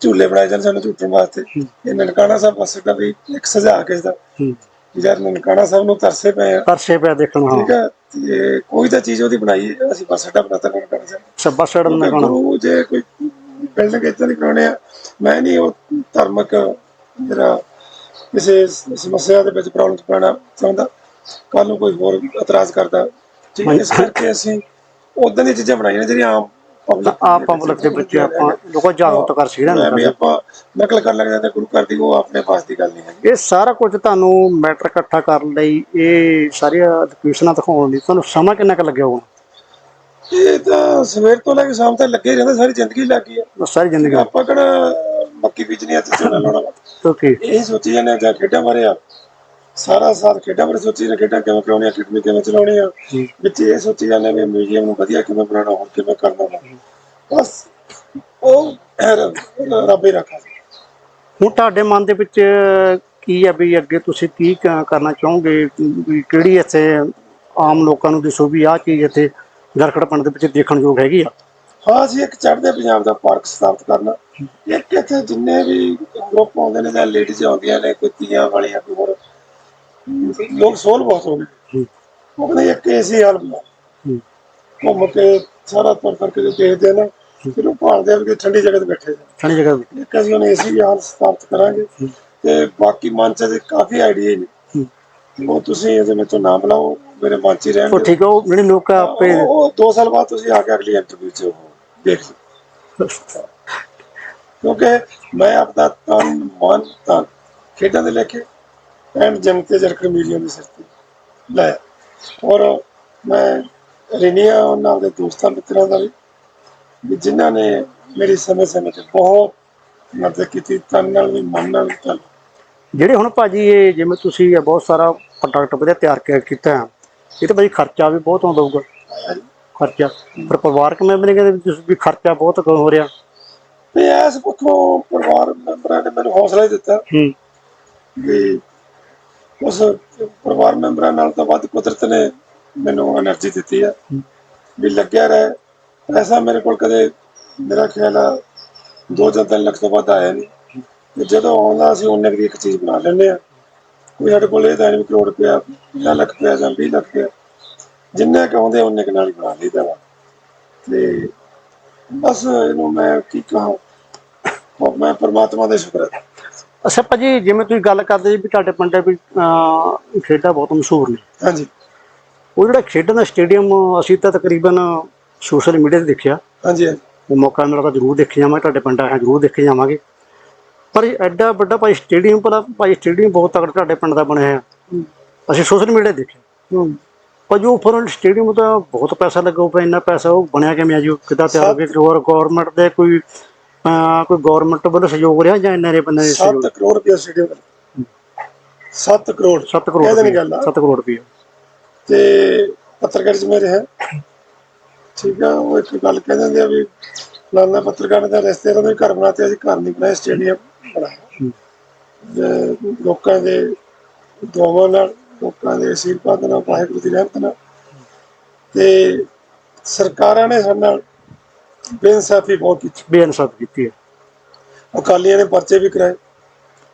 ਝੂਲੇ ਬਣਾਏ ਜਾਣ ਸਾਨੂੰ ਝੂਟਣ ਵਾਸਤੇ। ਇਹ ਨਨਕਾਣਾ ਸਾਹਿਬ ਪਾਸੇ ਦਾ ਵੀ ਇੱਕ ਸੁਝਾਅ ਕਿਸ ਦਾ। ਯਾਰ ਨਨਕਾਣਾ ਸਾਹਿਬ ਨੂੰ ਤਰਸੇ ਪਏ ਆ। ਪਰਸੇ ਪਿਆ ਦੇਖਣ ਹਾਂ। ਠੀਕ ਹੈ ਤੇ ਕੋਈ ਤਾਂ ਚੀਜ਼ ਉਹਦੀ ਬਣਾਈ ਅਸੀਂ ਬਸ ਅੱਡਾ ਬਣਾਤਾ ਨਨਕਾਣਾ ਸਾਹਿਬ ਸੱਬਾ ਸੜਨ ਨਾ ਕਹਣਾ ਗੁਰੂ ਜੇ ਕੋਈ ਬਿਲਡਿੰਗ ਇਦਾਂ ਦੀ ਬਣਾਉਣੇ ਆ ਮੈਂ ਨਹੀਂ ਉਹ ਧਾਰਮਿਕ ਜਿਹੜਾ ਕਿਸੇ ਸਮੱਸਿਆ ਦੇ ਵਿੱਚ ਪ੍ਰੋਬਲਮ ਪੈਣਾ ਚਾਹੁੰਦਾ। ਕੱਲ ਨੂੰ ਕੋਈ ਹੋਰ ਇਤਰਾਜ਼ ਕਰਦਾ ਠੀਕ ਹੈ ਇਸ ਕਰਕੇ ਅਸੀਂ ਉਦਾਂ ਦੀਆਂ ਚੀਜ਼ਾਂ ਬਣਾਈਆਂ ਨੇ ਜਿਹੜੀਆਂ ਆਮ ਪਬਲਿਕ ਆਪ ਪਬਲਿਕ ਦੇ ਵਿੱਚ ਆਪਾਂ ਲੋਕੋ ਜਾਗਰੂਕ ਕਰ ਸਕੀਏ ਨਾ ਐਵੇਂ ਆਪਾਂ ਨਕਲ ਕਰ ਲੱਗਦੇ ਤੇ ਗੁਰੂ ਘਰ ਦੀ ਉਹ ਆਪਣੇ ਪਾਸ ਦੀ ਗੱਲ ਨਹੀਂ ਹੈ ਇਹ ਸਾਰਾ ਕੁਝ ਤੁਹਾਨੂੰ ਮੈਟਰ ਇਕੱਠਾ ਕਰਨ ਲਈ ਇਹ ਸਾਰੀਆਂ ਐਜੂਕੇਸ਼ਨਾਂ ਦਿਖਾਉਣ ਲਈ ਤੁਹਾਨੂੰ ਸਮਾਂ ਕਿੰਨਾ ਕੁ ਲੱਗਿਆ ਹੋਣਾ ਇਹ ਤਾਂ ਸਵੇਰ ਤੋਂ ਲੈ ਕੇ ਸ਼ਾਮ ਤੱਕ ਲੱਗੇ ਰਹਿੰਦੇ ਸਾਰੀ ਜ਼ਿੰਦਗੀ ਲੱਗੀ ਆ ਬਸ ਸਾਰੀ ਜ਼ਿੰਦਗੀ ਆਪਾਂ ਕਿਹੜਾ ਮੱਕੀ ਬੀਜਣੀ ਤੇ ਝੋਨਾ ਲਾਉਣਾ। ਓਕੇ। ਇਹ ਸੋਚੀ ਜਾਂਦੇ ਆ ਜਾਂ ਖੇਡਾਂ ਬਾਰੇ ਆ। ਸਾਰਾ ਸਾਲ ਖੇਡਾਂ ਬਾਰੇ ਸੋਚੀ ਜਾਂਦੇ ਖੇਡਾਂ ਕਿਵੇਂ ਕਰਾਉਣੀਆਂ ਕਿਵੇਂ ਕਿਵੇਂ ਚਲਾਉਣੀਆਂ। ਵਿੱਚ ਇਹ ਸੋਚੀ ਜਾਂਦੇ ਵੀ ਮਿਊਜ਼ੀਅਮ ਨੂੰ ਵਧੀਆ ਕਿਵੇਂ ਬਣਾਉਣਾ ਹੋਰ ਕਿਵੇਂ ਕਰਨਾ। ਵਾ। ਬਸ ਉਹ ਰੱਬ- ਹੀ ਰੱਖਾ ਹੁਣ ਤੁਹਾਡੇ ਮਨ ਦੇ ਵਿੱਚ ਕੀ ਹੈ ਵੀ ਅੱਗੇ ਤੁਸੀਂ ਕੀ ਕਰਨਾ ਚਾਹੋਗੇ? ਕਿਹੜੀ ਇੱਥੇ ਆਮ ਲੋਕਾਂ ਨੂੰ ਦੱਸੋ ਵੀ ਆਹ ਚੀਜ਼ ਇੱਥੇ ਦਰਖੜ ਪਿੰਡ ਦੇ ਵਿੱਚ ਦੇਖਣ ਯੋਗ ਹੈਗੀ ਆ? ਹਾਂ ਅਸੀਂ ਇੱਕ ਚੜ੍ਹਦੇ ਪੰਜਾਬ ਦਾ ਪਾਰਕ ਸਥਾਪਿਤ ਕਰਨਾ। ਇੱਕ ਇੱਥੇ ਜਿੰਨੇ ਵੀ ਗਰੁੱਪ ਆਉਂਦੇ ਨੇ ਜਾਂ ਲੇਡੀਜ਼ ਆਉਂਦੀਆਂ ਨੇ ਕੋਈ ਤੀਆਂ ਵਾਲੀਆਂ ਕੋਈ ਹੋਰ ਲੋਕ ਸੋਲ ਬਹੁਤ ਹੋ ਗਏ। ਉਹ ਕਹਿੰਦੇ ਇੱਕ ਏਸੀ ਹਾਲ ਬਣਾ। ਘੁੰਮ ਕੇ ਸਾਰਾ ਤੁਰ ਫਿਰ ਕੇ ਜੋ ਦੇਖਦੇ ਨਾ ਫਿਰ ਉਹ ਭਾਲਦੇ ਆ ਕਿ ਠੰਡੀ ਜਗ੍ਹਾ ਤੇ ਬੈਠੇ ਠੰਡੀ ਜਗ੍ਹਾ ਤੇ। ਇੱਕ ਅਸੀਂ ਉਹਨੇ ਏਸੀ ਹਾਲ ਸਥਾਪਿਤ ਕਰਾਂਗੇ ਤੇ ਬਾਕੀ ਮਨ ਚ ਅਜੇ ਕਾਫੀ ਆਈਡੀਆ ਨੇ। ਉਹ ਤੁਸੀਂ ਇਹਦੇ ਵਿੱਚੋਂ ਨਾਮ ਲਾਓ ਮੇਰੇ ਮਨ ਚ ਹੀ ਉਹ ਠੀਕ ਉਹ ਜਿਹੜੇ ਲੋਕ ਆਪੇ ਉਹ ਉਹ ਦੋ ਸਾਲ ਬਾਅਦ ਤੁਸੀਂ ਆ ਕੇ ਅਗਲੀ ਇੰਟਰਵਿਊ ਚ ਦੇਖ ਲਓ ਕਿਉਂਕਿ ਮੈਂ ਆਪਦਾ ਤਨ ਮਨ ਤਨ ਖੇਡਾਂ ਦੇ ਲੇਖੇ ਐਂਡ ਜਨਤੇ ਜਰਕਰ ਮੀਡੀਆ ਦੇ ਸਿਰ ਤੇ ਲਾਇਆ ਔਰ ਮੈਂ ਰਿਨੀਆ ਉਹਨਾਂ ਦੇ ਦੋਸਤਾਂ ਮਿੱਤਰਾਂ ਦਾ ਵੀ ਜਿਨ੍ਹਾਂ ਨੇ ਮੇਰੀ ਸਮੇਂ ਸਮੇਂ ਤੇ ਬਹੁਤ ਮਦਦ ਕੀਤੀ ਤਨ ਨਾਲ ਵੀ ਮਨ ਨਾਲ ਵੀ ਤਨ ਜਿਹੜੇ ਹੁਣ ਭਾਜੀ ਇਹ ਜਿਵੇਂ ਤੁਸੀਂ ਇਹ ਬਹੁਤ ਸਾਰਾ ਪ੍ਰੋਡਕਟ ਵਧੀਆ ਤਿਆਰ ਕੀਤਾ ਹੈ, ਇਹ ਤਾਂ ਭਾਜੀ ਖਰਚਾ ਵੀ ਬਹੁਤ ਆਉਂਦਾ ਹੋਊਗਾ। ਖਰਚਾ। ਪਰ ਪਰਿਵਾਰਕ ਮੈਂਬਰ ਕਹਿੰਦੇ ਵੀ ਖਰਚਾ ਬਹੁਤ ਹੋ ਰਿਹਾ। ਤੇ ਇਸ ਪੱਖੋਂ ਪਰਿਵਾਰ ਮੈਂਬਰਾਂ ਨੇ ਮੈਨੂੰ ਹੌਸਲਾ ਹੀ ਦਿੱਤਾ ਹੂੰ। ਵੀ ਉਸ ਪਰਿਵਾਰ ਮੈਂਬਰਾਂ ਨਾਲ ਤਾਂ ਵੱਧ ਕੁਦਰਤ ਨੇ ਮੈਨੂੰ એનર્ਜੀ ਦਿੱਤੀ ਆ ਵੀ ਲੱਗਿਆ ਰਹੇ। ਐਸਾ ਮੇਰੇ ਕੋਲ ਕਦੇ ਮੇਰਾ ਖਿਆਲ ਆ ਦੋ ਜਾਂ ਤਿੰਨ ਲੱਖ ਤੋਂ ਵੱਧ ਆਇਆ ਨਹੀਂ। ਤੇ ਜਦੋਂ ਆਉਂਦਾ ਅਸੀਂ ਉਹਨੇ ਵੀ ਇੱਕ ਚੀਜ਼ ਬਣਾ ਲੈਂਦੇ ਆ ਕੋਈ ਸਾਡੇ ਕੋਲ ਇਹ ਤਾਂ ਨਹੀਂ ਕਰੋੜ ਰੁਪਇਆ ਜਾਂ ਲੱਖ ਰੁਪਇਆ ਜਾਂ 20 ਲੱਖ ਰੁਪਇਆ। ਜਿੰਨੇ ਕਹਾਉਂਦੇ ਉਹਨੇ ਕਿ ਨਾਲ ਬਣਾ ਲਈਦਾ ਵਾ। ਤੇ ਬਸ ਇਹਨੂੰ ਮੈਂ ਕੀ ਕਹਾਂ ਮੈਂ ਪਰਮਾਤਮਾ ਦਾ ਸ਼ੁਕਰ ਹੈ। ਅੱਛਾ ਭਾਜੀ ਜਿਵੇਂ ਤੁਸੀਂ ਗੱਲ ਕਰਦੇ ਸੀ ਵੀ ਤੁਹਾਡੇ ਪਿੰਡ ਵੀ ਅਹ, ਖੇਡਾਂ ਬਹੁਤ ਮਸ਼ਹੂਰ ਨੇ। ਹਾਂਜੀ। ਉਹ ਜਿਹੜਾ ਖੇਡਾਂ ਦਾ ਸਟੇਡੀਅਮ ਅਸੀਂ ਤਾਂ ਤਕਰੀਬਨ ਸੋਸ਼ਲ ਮੀਡੀਆ ਤੇ ਦੇਖਿਆ। ਹਾਂਜੀ ਹਾਂਜੀ। ਉਹ ਮੌਕਾ ਮਿਲਦਾ ਤਾਂ ਜ਼ਰੂਰ ਦੇਖੇ ਜਾਵਾਂਗੇ ਤੁਹਾਡੇ ਪਿੰਡ ਆਇਆ ਜ਼ਰੂਰ ਦੇਖੇ ਜਾਵਾਂਗੇ। ਪਰ ਇਹ ਐਡਾ ਵੱਡਾ ਭਾਈ ਸਟੇਡੀਅਮ ਪਰ ਭਾਈ ਸਟੇਡੀਅਮ ਬਹੁਤ ਤਕੜਾ ਤੁਹਾਡੇ ਪਿੰਡ ਦਾ ਬਣਿਆ ਹੈ। ਅਸੀਂ ਸੋਸ਼ਲ ਮੀਡੀਆ ਦੇਖਿਆ। ਪਰ ਜੋ ਫੋਰਨ ਸਟੇਡੀਅਮ ਤਾਂ ਬਹੁਤ ਪੈਸਾ ਲੱਗਾ ਉਹ ਇੰਨਾ ਪੈਸਾ ਉਹ ਬਣਿਆ ਕਿਵੇਂ ਆ ਜੀ? ਉਹ ਕਿੱਦਾਂ ਤਿਆਰ ਹੋ ਗਿਆ ਗਵਰਨਮੈਂਟ ਦੇ ਕੋਈ ਕੋਈ ਗਵਰਨਮੈਂਟ ਵੱਲੋਂ ਸਹਿਯੋਗ ਰਿਹਾ ਜਾਂ ਇੰਨੇ ਬੰਦੇ ਦੇ ਸਹਿਯੋਗ? 7 ਕਰੋੜ ਰੁਪਏ ਸਟੇਡੀਅਮ 7 ਕਰੋੜ। 7 ਕਰੋੜ ਇਹਦਾ ਨਹੀਂ ਰੁਪਏ ਗੱਲ ਆ। 7 ਕਰੋੜ ਰੁਪਏ। ਤੇ ਪੱਤਰਕਾਰ ਚ ਮੇਰੇ ਹੈ ਠੀਕ ਆ ਉਹ ਇੱਕ ਗੱਲ ਕਹਿ ਦਿੰਦੇ ਆ ਵੀ ਫਲਾਣਾ ਪੱਤਰਕਾਰ ਨੇ ਤਾਂ ਰਿਸ਼ਤੇਦਾਰਾਂ ਦੇ ਘਰ ਬਣਾਤੇ ਅਸੀਂ ਘਰ ਨਹੀਂ ਬਣਾਇਆ ਸਟੇਡੀਅਮ ਬਣਾਇਆ। ਲੋਕਾਂ ਦੇ ਦੁਆਵਾਂ ਨਾਲ ਲੋਕਾਂ ਦੇ ਅਸ਼ੀਰਵਾਦ ਨਾਲ ਵਾਹਿਗੁਰੂ ਦੀ ਰਹਿਮਤ ਨਾਲ। ਤੇ ਸਰਕਾਰਾਂ ਨੇ ਸਾਡੇ ਨਾਲ ਬੇਇਨਸਾਫੀ ਬਹੁਤ ਕੀਤੀ। ਬੇਇਨਸਾਫ ਕੀਤੀ ਹੈ। ਅਕਾਲੀਆਂ ਨੇ ਪਰਚੇ ਵੀ ਕਰਾਏ।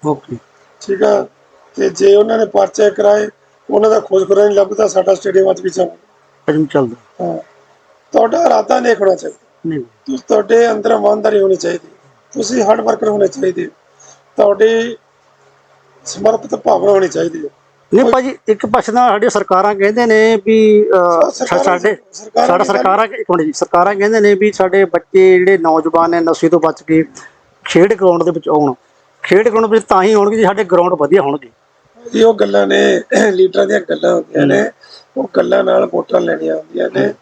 ਓਕੇ। ਠੀਕ ਆ? ਤੇ ਜੇ ਉਹਨਾਂ ਨੇ ਪਰਚੇ ਕਰਾਏ ਉਹਨਾਂ ਦਾ ਖੋਜ ਨਹੀਂ ਲੱਭਦਾ ਸਾਡਾ ਸਟੇਡੀਅਮ ਅੱਜ ਵੀ ਚੱਲ ਚੱਲਦਾ। ਹਾਂ। ਤੁਹਾਡਾ ਇਰਾਦਾ ਨੇਕ ਹੋਣਾ ਚਾਹੀਦਾ। ਨਹੀਂ। ਤੁ- ਤੁਹਾਡੇ ਅੰਦਰ ਇਮਾਨਦਾਰੀ ਹੋਣੀ ਚਾਹੀਦੀ। ਤੁਸੀਂ ਹਾਰਡ ਵਰਕਰ ਹੋਣੇ ਚਾਹੀਦੇ। ਤੁਹਾਡੀ ਸਮਰਪਿਤ ਭਾਵਨਾ ਹੋਣੀ ਚਾਹੀਦੀ ਹੈ। ਨਹੀਂ ਭਾਜੀ ਇੱਕ ਪਾਸੇ ਨਾਲ ਸਾਡੀਆਂ ਸਰਕਾਰਾਂ ਕਹਿੰਦੇ ਨੇ ਵੀ ਸਾਡੇ ਸਾਡਾ ਸਰਕਾਰਾਂ ਇੱਕ ਮਿੰਟ ਜੀ ਸਰਕਾਰਾਂ ਕਹਿੰਦੇ ਨੇ ਵੀ ਸਾਡੇ ਬੱਚੇ ਜਿਹੜੇ ਨੌਜਵਾਨ ਨੇ ਨਸ਼ੇ ਤੋਂ ਬਚ ਕੇ ਖੇਡ ਗਰਾਊਂਡ ਦੇ ਵਿੱਚ ਆਉਣ। ਖੇਡ ਗਰਾਊਂਡ ਵਿੱਚ ਤਾਂ ਹੀ ਆਉਣਗੇ ਜੇ ਸਾਡੇ ਗਰਾਊਂਡ ਵਧੀਆ ਹੋਣਗੇ। ਇਹ ਉਹ ਗੱਲਾਂ ਨੇ ਲੀਡਰਾਂ ਦੀਆਂ ਗੱਲਾਂ ਹੁੰਦੀਆਂ ਨੇ ਉਹ ਗੱਲਾਂ ਨਾਲ ਵੋਟਾਂ ਲੈਣੀਆਂ ਹੁੰਦੀਆਂ ਨੇ।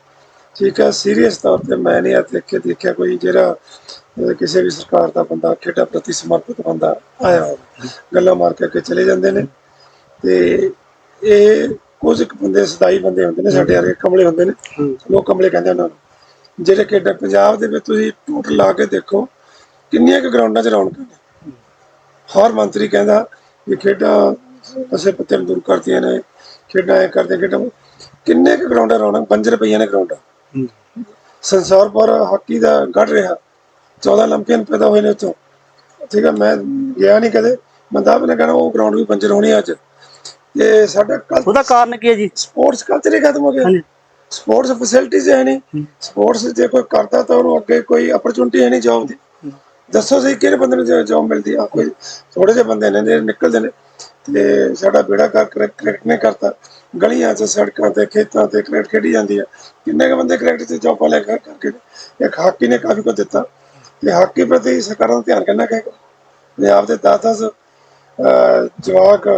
ਠੀਕ ਹੈ ਸੀਰੀਅਸ ਤੌਰ ਤੇ ਮੈਂ ਨਹੀਂ ਆ ਦੇਖ ਕੇ ਦੇਖਿਆ ਕੋਈ ਜਿਹੜਾ ਕਿਸੇ ਵੀ ਸਰਕਾਰ ਦਾ ਬੰਦਾ ਖੇਡਾਂ ਪ੍ਰਤੀ ਸਮਰਪਿਤ ਬੰਦਾ ਆਇਆ ਗੱਲਾਂ ਮਾਰ ਕੇ ਚਲੇ ਜਾਂਦੇ ਨੇ। ਤੇ ਇਹ ਕੁਝ ਇੱਕ ਬੰਦੇ ਸਦਾਈ ਬੰਦੇ ਹੁੰਦੇ ਨੇ ਸਾਡੇ ਵਰਗੇ ਕਮਲੇ ਹੁੰਦੇ ਨੇ। ਲੋਕ ਕਮਲੇ ਕਹਿੰਦੇ ਉਹਨਾਂ ਨੂੰ। ਜਿਹੜੇ ਕਿ ਡਾ- ਪੰਜਾਬ ਦੇ ਵਿੱਚ ਤੁਸੀਂ ਟੋਟਲ ਲਾ ਕੇ ਦੇਖੋ ਕਿੰਨੀਆਂ ਕੁ ਗਰਾਊਂਡਾਂ 'ਚ ਰੌਣਕਾਂ ਨੇ ਹਰ ਮੰਤਰੀ ਕਹਿੰਦਾ ਵੀ ਖੇਡਾਂ ਅਸੀਂ ਪੱਤੇ ਨੂੰ ਦੂਰ ਕਰਦੀਆਂ ਨੇ ਖੇਡਾਂ ਐ ਕਰਦੇ ਖੇਡਾਂ ਉਹ। ਕਿੰਨੇ ਕੁ ਗਰਾਊਂਡਾਂ ਰੌਣਕ ਪੰਜ ਰੁਪਈਆਂ ਨੇ ਗਰਾਊਂਡਾਂ। ਸੰਸਾਰ ਭਰ ਹਾਕੀ ਦਾ ਗੜ ਰਿਹਾ। ਚੌਦਾਂ 올림픽ਨ ਪੈਦਾ ਹੋਏ ਨੇ ਉੱਥੋਂ। ਠੀਕ ਹੈ ਮੈਂ ਗਿਆ ਨਹੀਂ ਕਦੇ। ਮੈਂ ਤਾਂ ਆਪਣੇ ਕਹਿਣਾ ਉਹ ਗਰਾਊਂਡ ਵੀ ਪੰਜਰ ਹੋਣੀ ਅੱਜ ਤੇ ਸਾਡਾ ਕੱਲ ਉਹਦਾ ਕਾਰਨ ਕੀ ਹੈ ਜੀ? ਸਪੋਰਟਸ ਕਲਚਰ ਹੀ ਖਤਮ ਹੋ ਗਿਆ। ਹਾਂਜੀ। ਸਪੋਰਟਸ ਫੈਸਿਲਿਟੀਜ਼ ਹੈ ਨਹੀਂ। ਸਪੋਰਟਸ ਜੇ ਕੋਈ ਕਰਦਾ ਤਾਂ ਉਹਨੂੰ ਅੱਗੇ ਕੋਈ ਅਪਰਚੁਨਿਟੀ ਹੈ ਨਹੀਂ ਜੌਬ ਦੀ। ਦੱਸੋ ਸਹੀ ਕਿਹੜੇ ਬੰਦੇ ਨੂੰ ਜੌਬ ਮਿਲਦੀ ਆ? ਕੋਈ ਥੋੜੇ ਜਿਹੇ ਬੰਦੇ ਨੇ ਜਿਹੜੇ ਨਿਕਲਦੇ ਨੇ। ਤੇ ਸਾਡਾ ਬੇੜਾ ਕਰ ਕ੍ਰਿਕਟ ਨੇ ਕਰਤਾ। ਗਲੀਆਂ 'ਚ ਸੜਕਾਂ ਤੇ ਖੇਤਾਂ ਤੇ ਕ੍ਰਿਕਟ ਖੇਡੀ ਜਾਂਦੀ ਆ। ਕਿੰਨੇ ਕੁ ਬੰਦੇ ਕ੍ਰਿਕਟ 'ਚ ਜੌਬਾਂ ਲੈ ਕਰ ਕਰਕੇ। ਇੱਕ ਹਾਕੀ ਨੇ ਕਾਫੀ ਕੁਝ ਦਿੱਤਾ। ਤੇ ਹਾਕੀ ਪ੍ਰਤੀ ਸਰਕਾਰਾਂ ਦਾ ਧਿਆਨ ਕਰਨਾ ਕਹੇਗਾ ਪੰਜਾਬ ਦੇ 10-10 ਅਹ, ਜਵਾਕ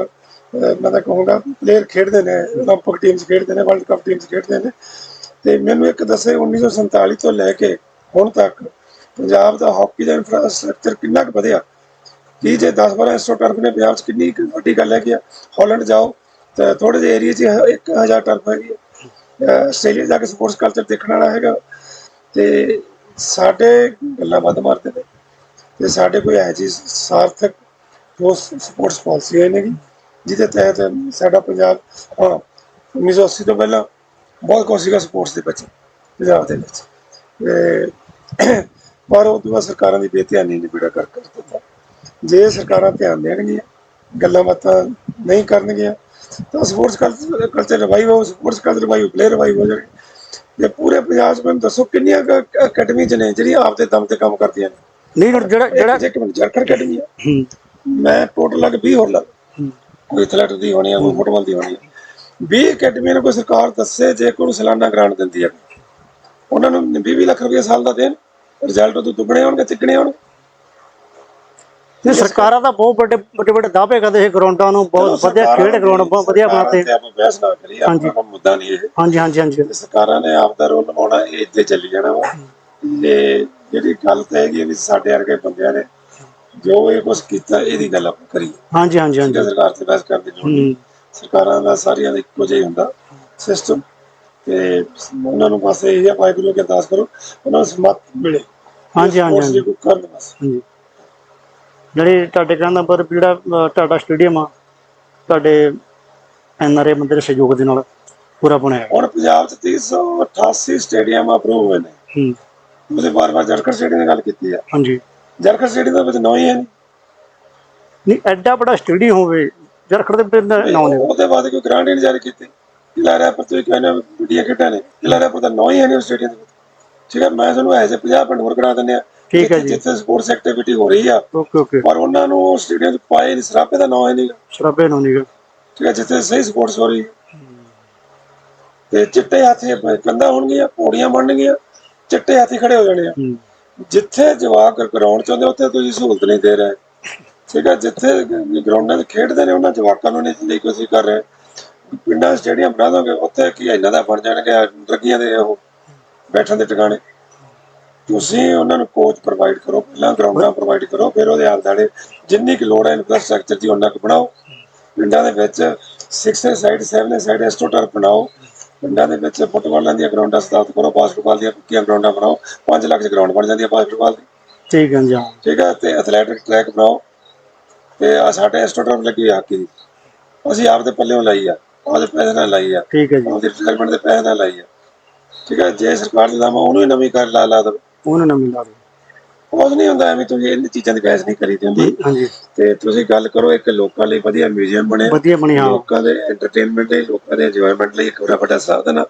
ਮੈਂ ਤਾਂ ਕਹੂੰਗਾ ਪਲੇਅਰ ਖੇਡਦੇ ਨੇ 올림픽 ਟੀਮਸ ਖੇਡਦੇ ਨੇ ਵਰਲਡ ਕੱਪ ਟੀਮਸ ਖੇਡਦੇ ਨੇ ਤੇ ਮੈਨੂੰ ਇੱਕ ਦੱਸੇ 1947 ਤੋਂ ਲੈ ਕੇ ਹੁਣ ਤੱਕ ਪੰਜਾਬ ਦਾ ਹਾਕੀ ਦਾ ਇਨਫਰਾਸਟ੍ਰਕਚਰ ਕਿੰਨਾ ਕੁ ਵਧਿਆ ਕੀ ਜੇ 10 12 ਇੰਸਟੋ ਟਰਫ ਨੇ ਪੰਜਾਬ 'ਚ ਕਿੰਨੀ ਕੁ ਵੱਡੀ ਗੱਲ ਹੈ ਕਿ ਹਾਲੈਂਡ ਜਾਓ ਤੇ ਥੋੜੇ ਜਿਹੇ ਏਰੀਆ 'ਚ 1000 ਟਰਫ ਹੈਗੀ ਹੈ। ਅਹ ਆਸਟ੍ਰੇਲੀਆ ਜਾ ਕੇ ਸਪੋਰਟਸ ਕਲਚਰ ਦੇਖਣ ਵਾਲਾ ਹੈਗਾ ਤੇ ਸਾਡੇ ਗੱਲਾਂ ਵੱਧ ਮਾਰਦੇ ਨੇ ਤੇ ਸਾਡੇ ਕੋਈ ਇਹੋ ਜਿਹੀ ਸਾਰਥਕ ਠੋਸ ਸਪੋਰਟਸ ਪਾਲਿਸੀ ਹੈ ਨਹੀਂ ਜਿਹਦੇ ਤਹਿਤ ਸਾਡਾ ਪੰਜਾਬ ਹਾਂ 1980 ਤੋਂ ਪਹਿਲਾਂ ਬਹੁਤ ਕੁਛ ਸੀਗਾ ਸਪੋਰਟਸ ਦੇ ਵਿੱਚ ਪੰਜਾਬ ਦੇ ਵਿੱਚ। ਪਰ ਉਹ ਤੋਂ ਸਰਕਾਰਾਂ ਦੀ ਬੇਧਿਆਨੀ ਨੇ ਬੇੜਾ ਕਰ ਕਰ ਦਿੱਤਾ। ਜੇ ਸਰਕਾਰਾਂ ਧਿਆਨ ਦੇਣਗੀਆਂ ਗੱਲਾਂ ਬਾਤਾਂ ਨਹੀਂ ਕਰਨਗੀਆਂ ਤਾਂ ਸਪੋਰਟਸ ਕਲਚਰ ਰਿਵਾਈਵ ਹੋ sports culture revive player revive ਹੋ ਜਾਣਗੇ। ਤੇ ਪੂਰੇ ਪੰਜਾਬ 'ਚ ਮੈਨੂੰ ਦੱਸੋ ਕਿੰਨੀਆਂ ਅਕੈਡਮੀ 'ਚ ਨੇ ਜਿਹੜੀਆਂ ਆਪਦੇ ਦਮ ਤੇ ਕੰਮ ਕਰਦੀਆਂ ਨੇ? ਨਹੀਂ ਹੁਣ ਜਿਹੜਾ ਜਿਹੜਾ ਜਿਹੜਾ ਇੱਕ ਮਿੰਟ ਜਰਖੜ ਅਕੈਡਮੀ ਮੈਂ ਟੋਟਲ ਲੱਗ 20 ਹੋਰ ਲੱਗ। ਕੋਈ ਐਥਲੈਟ ਦੀ ਹੋਣੀ ਆ ਕੋਈ ਫੁੱਟਬਾਲ ਦੀ ਹੋਣੀ ਆ। 20 ਅਕੈਡਮੀਆਂ ਨੂੰ ਕੋਈ ਸਰਕਾਰ ਦੱਸੇ ਜੇ ਕੋਈ ਨੂੰ ਸਾਲਾਨਾ ਗ੍ਰਾਂਟ ਦਿੰਦੀ ਹੈ ਉਹਨਾਂ ਨੂੰ 20 ਲੱਖ ਰੁਪਏ ਸਾਲ ਦਾ ਦੇਣ ਰਿਜ਼ਲਟ ਉਹ ਦੁੱਗਣੇ ਹੋਣਗੇ ਤਿੱਗਣੇ ਹੋਣਗੇ ਨਹੀਂ ਸਰਕਾਰਾਂ ਦਾ ਬਹੁਤ ਵੱਡੇ ਵੱਡੇ ਵੱਡੇ ਦਾਅਵੇ ਕਰਦੇ ਸੀ ਗਰਾਊਂਡਾਂ ਨੂੰ ਬਹੁਤ ਵਧੀਆ ਖੇਡ ਗਰਾਊਂਡ ਬਹੁਤ ਵਧੀਆ ਬਣਾਤੇ। ਤੇ ਆਪਾਂ ਬਹਿਸ ਨਾ ਕਰੀਏ ਆਪਣਾ ਕੋਈ ਮੁੱਦਾ ਨਹੀਂ ਇਹ। ਹਾਂਜੀ ਹਾਂਜੀ ਹਾਂਜੀ। ਤੇ ਸਰਕਾਰਾਂ ਨੇ ਆਪ ਦਾ ਰੋਲ ਨਿਭਾਉਣਾ ਇਹ ਇੱਥੇ ਚੱਲੀ ਜਾਣਾ ਵਾ। ਤੇ ਜਿਹੜੀ ਗੱਲ ਤਾਂ ਹੈਗੀ ਆ ਵੀ ਸਾਡੇ ਵਰਗੇ ਬੰਦਿਆਂ ਨੇ ਜੋ ਇਹ ਕੁਛ ਕੀਤਾ ਇਹਦੀ ਗੱਲ ਆਪਾਂ ਕਰੀਏ। ਹਾਂਜੀ ਹਾਂਜੀ ਹਾਂਜੀ। ਜਿਹੜਾ ਸਰਕਾਰ ਤੇ ਬਹਿਸ ਕਰਨ ਦੀ ਲੋੜ ਨਹੀਂ। ਹੂੰ, ਸਰਕਾਰਾਂ ਦਾ ਸਾਰੀਆਂ ਦਾ ਇੱਕੋ ਜਿਹਾ ਹੀ ਹੁੰਦਾ ਸਿਸਟਮ ਤੇ ਉਹਨਾਂ ਨੂੰ ਬਸ ਇਹ ਹੈ ਵਾਹਿਗੁਰੂ ਅੱਗੇ ਅਰਦਾਸ ਕਰੋ ਉਹਨਾਂ ਨੂੰ ਸਮਤ ਮਿਲੇ। ਹਾਂਜੀ, ਹਾਂਜੀ, ਦੀ ਕੋਈ ਕਰਨ ਬਸ। ਹਾਂਜੀ। ਜਿਹੜੇ ਤੁਹਾਡੇ ਕਹਿਣ ਦਾ ਜਿਹੜਾ ਅਹ, ਤੁਹਾਡਾ ਸਟੇਡੀਅਮ ਆ ਤੁਹਾਡੇ ਐਨਆਰਏ ਬੰਦੇ ਦੇ ਸਹਿਯੋਗ ਦੇ ਨਾਲ ਪੂਰਾ ਬਣਿਆ। ਹੁਣ ਪੰਜਾਬ 'ਚ 388 ਸਟੇਡੀਅਮ ਅਪਰੂਵ ਹੋਏ ਨੇ। ਹੂੰ। ਉਹਦੇ ਬਾਰ-ਬਾਰ ਜਰਖੜ ਸਟੇਡੀਅਮ ਦੀ ਗੱਲ ਕੀਤੀ ਆ। ਹਾਂਜੀ। ਜਰਖੜ ਸਟੇਡੀਅਮ ਦੇ ਵਿੱਚ ਨੌ ਹੀ ਹੈ ਨਹੀਂ ਨਹੀਂ ਐਡਾ ਵੱਡਾ ਸਟੇਡੀਅਮ ਹੋਵੇ ਜਰਖੜ ਦੇ ਪਿੰਡ ਨਾਮ ਨੇ ਉਹਦੇ ਬਾਅਦ ਕੋਈ ਗ੍ਰਾਂਟ ਨਹੀਂ ਜਾਰੀ ਕੀਤੀ। ਜ਼ਿਲ੍ਹਾ ਰੈਪਰ ਤੋਂ ਕਹਿੰਦੇ ਵੱਡੀਆਂ ਖੇਡਾਂ ਨੇ। ਰੈਪਰ ਦਾ ਨੌ ਹੀ ਹੈ ਨਹੀਂ ਸਟੇਡੀਅਮ ਦੇ ਵਿੱਚ। ਠੀਕ ਹੈ ਮੈਂ ਤੁਹਾਨੂੰ ਐਸੇ 50 ਪਿੰਡ ਹੋਰ ਕਰਾ ਦਿੰਦੇ ਆ ਠੀਕ ਹੈ ਜੀ। ਜਿੱਥੇ ਸਪੋਰਟਸ ਐਕਟੀਵਿਟੀ ਹੋ ਰਹੀ ਆ। Okay okay. ਪਰ ਉਹਨਾਂ ਨੂੰ ਸਟੇਡੀਅਮ 'ਚ ਪਾਏ ਨਹੀਂ। ਸਰਾਪੇ ਦਾ ਨਾਂ ਹੈ ਨਹੀਂ ਸ਼ਰਾਬੇ ਨੂੰ ਨਹੀਂ। ਠੀਕ ਹੈ ਜਿੱਥੇ ਸਹੀ ਸਪੋਰਟਸ ਹੋ ਰਹੀ। ਤੇ ਚਿੱਟੇ ਹਾਥੀ ਕੰਦਾ ਹੋਣਗੀਆਂ ਪੌੜੀਆਂ ਬਣਨਗੀਆਂ ਚਿੱਟੇ ਹਾਥੀ ਖੜੇ ਹੋ ਜਾਣੇ ਆ। ਜਿੱਥੇ ਜਵਾਕ ਗਰਾਊਂਡ ਚ ਉੱਥੇ ਤੁਸੀਂ ਸਹੂਲਤ ਨਹੀਂ ਦੇ ਰਹੇ। ਠੀਕ ਹੈ ਜਿੱਥੇ ਗਰਾਊਂਡਾਂ 'ਚ ਖੇਡਦੇ ਨੇ, ਉਹਨਾਂ ਜਵਾਕਾਂ ਨੂੰ ਨਹੀਂ ਦਿੰਦੇ ਕੋਸ਼ਿਸ਼ ਕਰ ਰਹੇ ਪਿੰਡਾਂ ਸਟੇਡੀਅਮ ਬਣਾ ਦੋਗੇ, ਉੱਥੇ ਕੀ ਇਹਨਾਂ ਦਾ ਬਣ ਜਾਣਗੇ ਡਰਗੀਆਂ ਦੇ ਉਹ ਬੈਠਣ ਦੇ ਟਿਕਾਣੇ। ਤੁਸੀਂ ਉਹਨਾਂ ਨੂੰ ਕੋਚ ਪ੍ਰੋਵਾਈਡ ਕਰੋ, ਪਹਿਲਾਂ ਗਰਾਊਂਡਾਂ ਪ੍ਰੋਵਾਈਡ ਕਰੋ, ਫਿਰ ਉਹਦੇ ਆਲ ਦੁਆਲੇ ਜਿੰਨੀ ਕੁ ਲੋੜ ਹੈ ਇਨਫਰਾਸਟ੍ਰਕਚਰ ਦੀ, ਉਹਨਾਂ ਕੁ ਬਣਾਓ। ਪਿੰਡਾਂ ਦੇ ਵਿੱਚ 6 ਸਾਈਡ 7 ਸਾਈਡ ਐਸਟੋਟਰ ਬਣਾਓ। ਪਿੰਡਾਂ ਦੇ ਵਿੱਚ ਫੁੱਟਬਾਲਾਂ ਦੀਆਂ ਗਰਾਊਂਡਾਂ ਸਥਾਪਿਤ ਕਰੋ ਬਾਸਕਟਬਾਲ ਦੀਆਂ ਪੱਕੀਆਂ ਗਰਾਊਂਡਾਂ ਬਣਾਓ 5 ਲੱਖ ਚ ਗਰਾਊਂਡ ਬਣ ਜਾਂਦੀ ਹੈ ਬਾਸਕਟਬਾਲ ਦੀ। ਠੀਕ ਹੈ ਜੀ ਹਾਂ ਠੀਕ ਹੈ ਤੇ ਐਥਲੈਟਿਕ ਟਰੈਕ ਬਣਾਓ। ਤੇ ਆ ਸਾਡੇ ਐਸਟੋਟਰ ਲੱਗੀ ਹੋਈ ਹਾਕੀ ਦੀ। ਅਸੀਂ ਆਪਦੇ ਪੱਲਿਓਂ ਲਾਈ ਆ ਆਪਦੇ ਪੈਸੇ ਨਾਲ ਲਾਈ ਆ। ਠੀਕ ਹੈ ਜੀ। ਉਹਦੀ ਰਿਟਾਇਰਮੈਂਟ ਦੇ ਪੈਸੇ ਨਾਲ ਲਾਈ ਆ। ਠੀਕ ਹੈ ਜੇ ਸਰਕਾਰ ਦੇ ਦਾਮਾ ਉਹਨੂੰ ਹੀ ਨਵੀਂ ਕਰ ਲਾ ਲਾ ਦੋ ਉਹਨਾਂ ਨੇ ਮਿਲਾ ਦਿਓ ਕੁਝ ਨਹੀਂ ਹੁੰਦਾ ਐਵੇਂ ਤੁਸੀਂ ਇਹਨਾਂ ਚੀਜ਼ਾਂ ਦੀ ਬਹਿਸ ਨਹੀਂ ਕਰੀਦੀ ਹੁੰਦੀ। ਹਾਂਜੀ ਤੇ ਤੁਸੀਂ ਗੱਲ ਕਰੋ ਇੱਕ ਲੋਕਾਂ ਲਈ ਵਧੀਆ ਮਿਊਜ਼ੀਅਮ ਬਣੇ। ਵਧੀਆ ਬਣੀ ਹਾਂ। ਲੋਕਾਂ ਦੇ ਐਂਟਰਟੇਨਮੈਂਟ ਲਈ ਲੋਕਾਂ ਦੇ ਇੰਜੋਇਮੈਂਟ ਲਈ ਇੱਕ ਬੜਾ ਵੱਡਾ ਸਾਧਨ ਆ।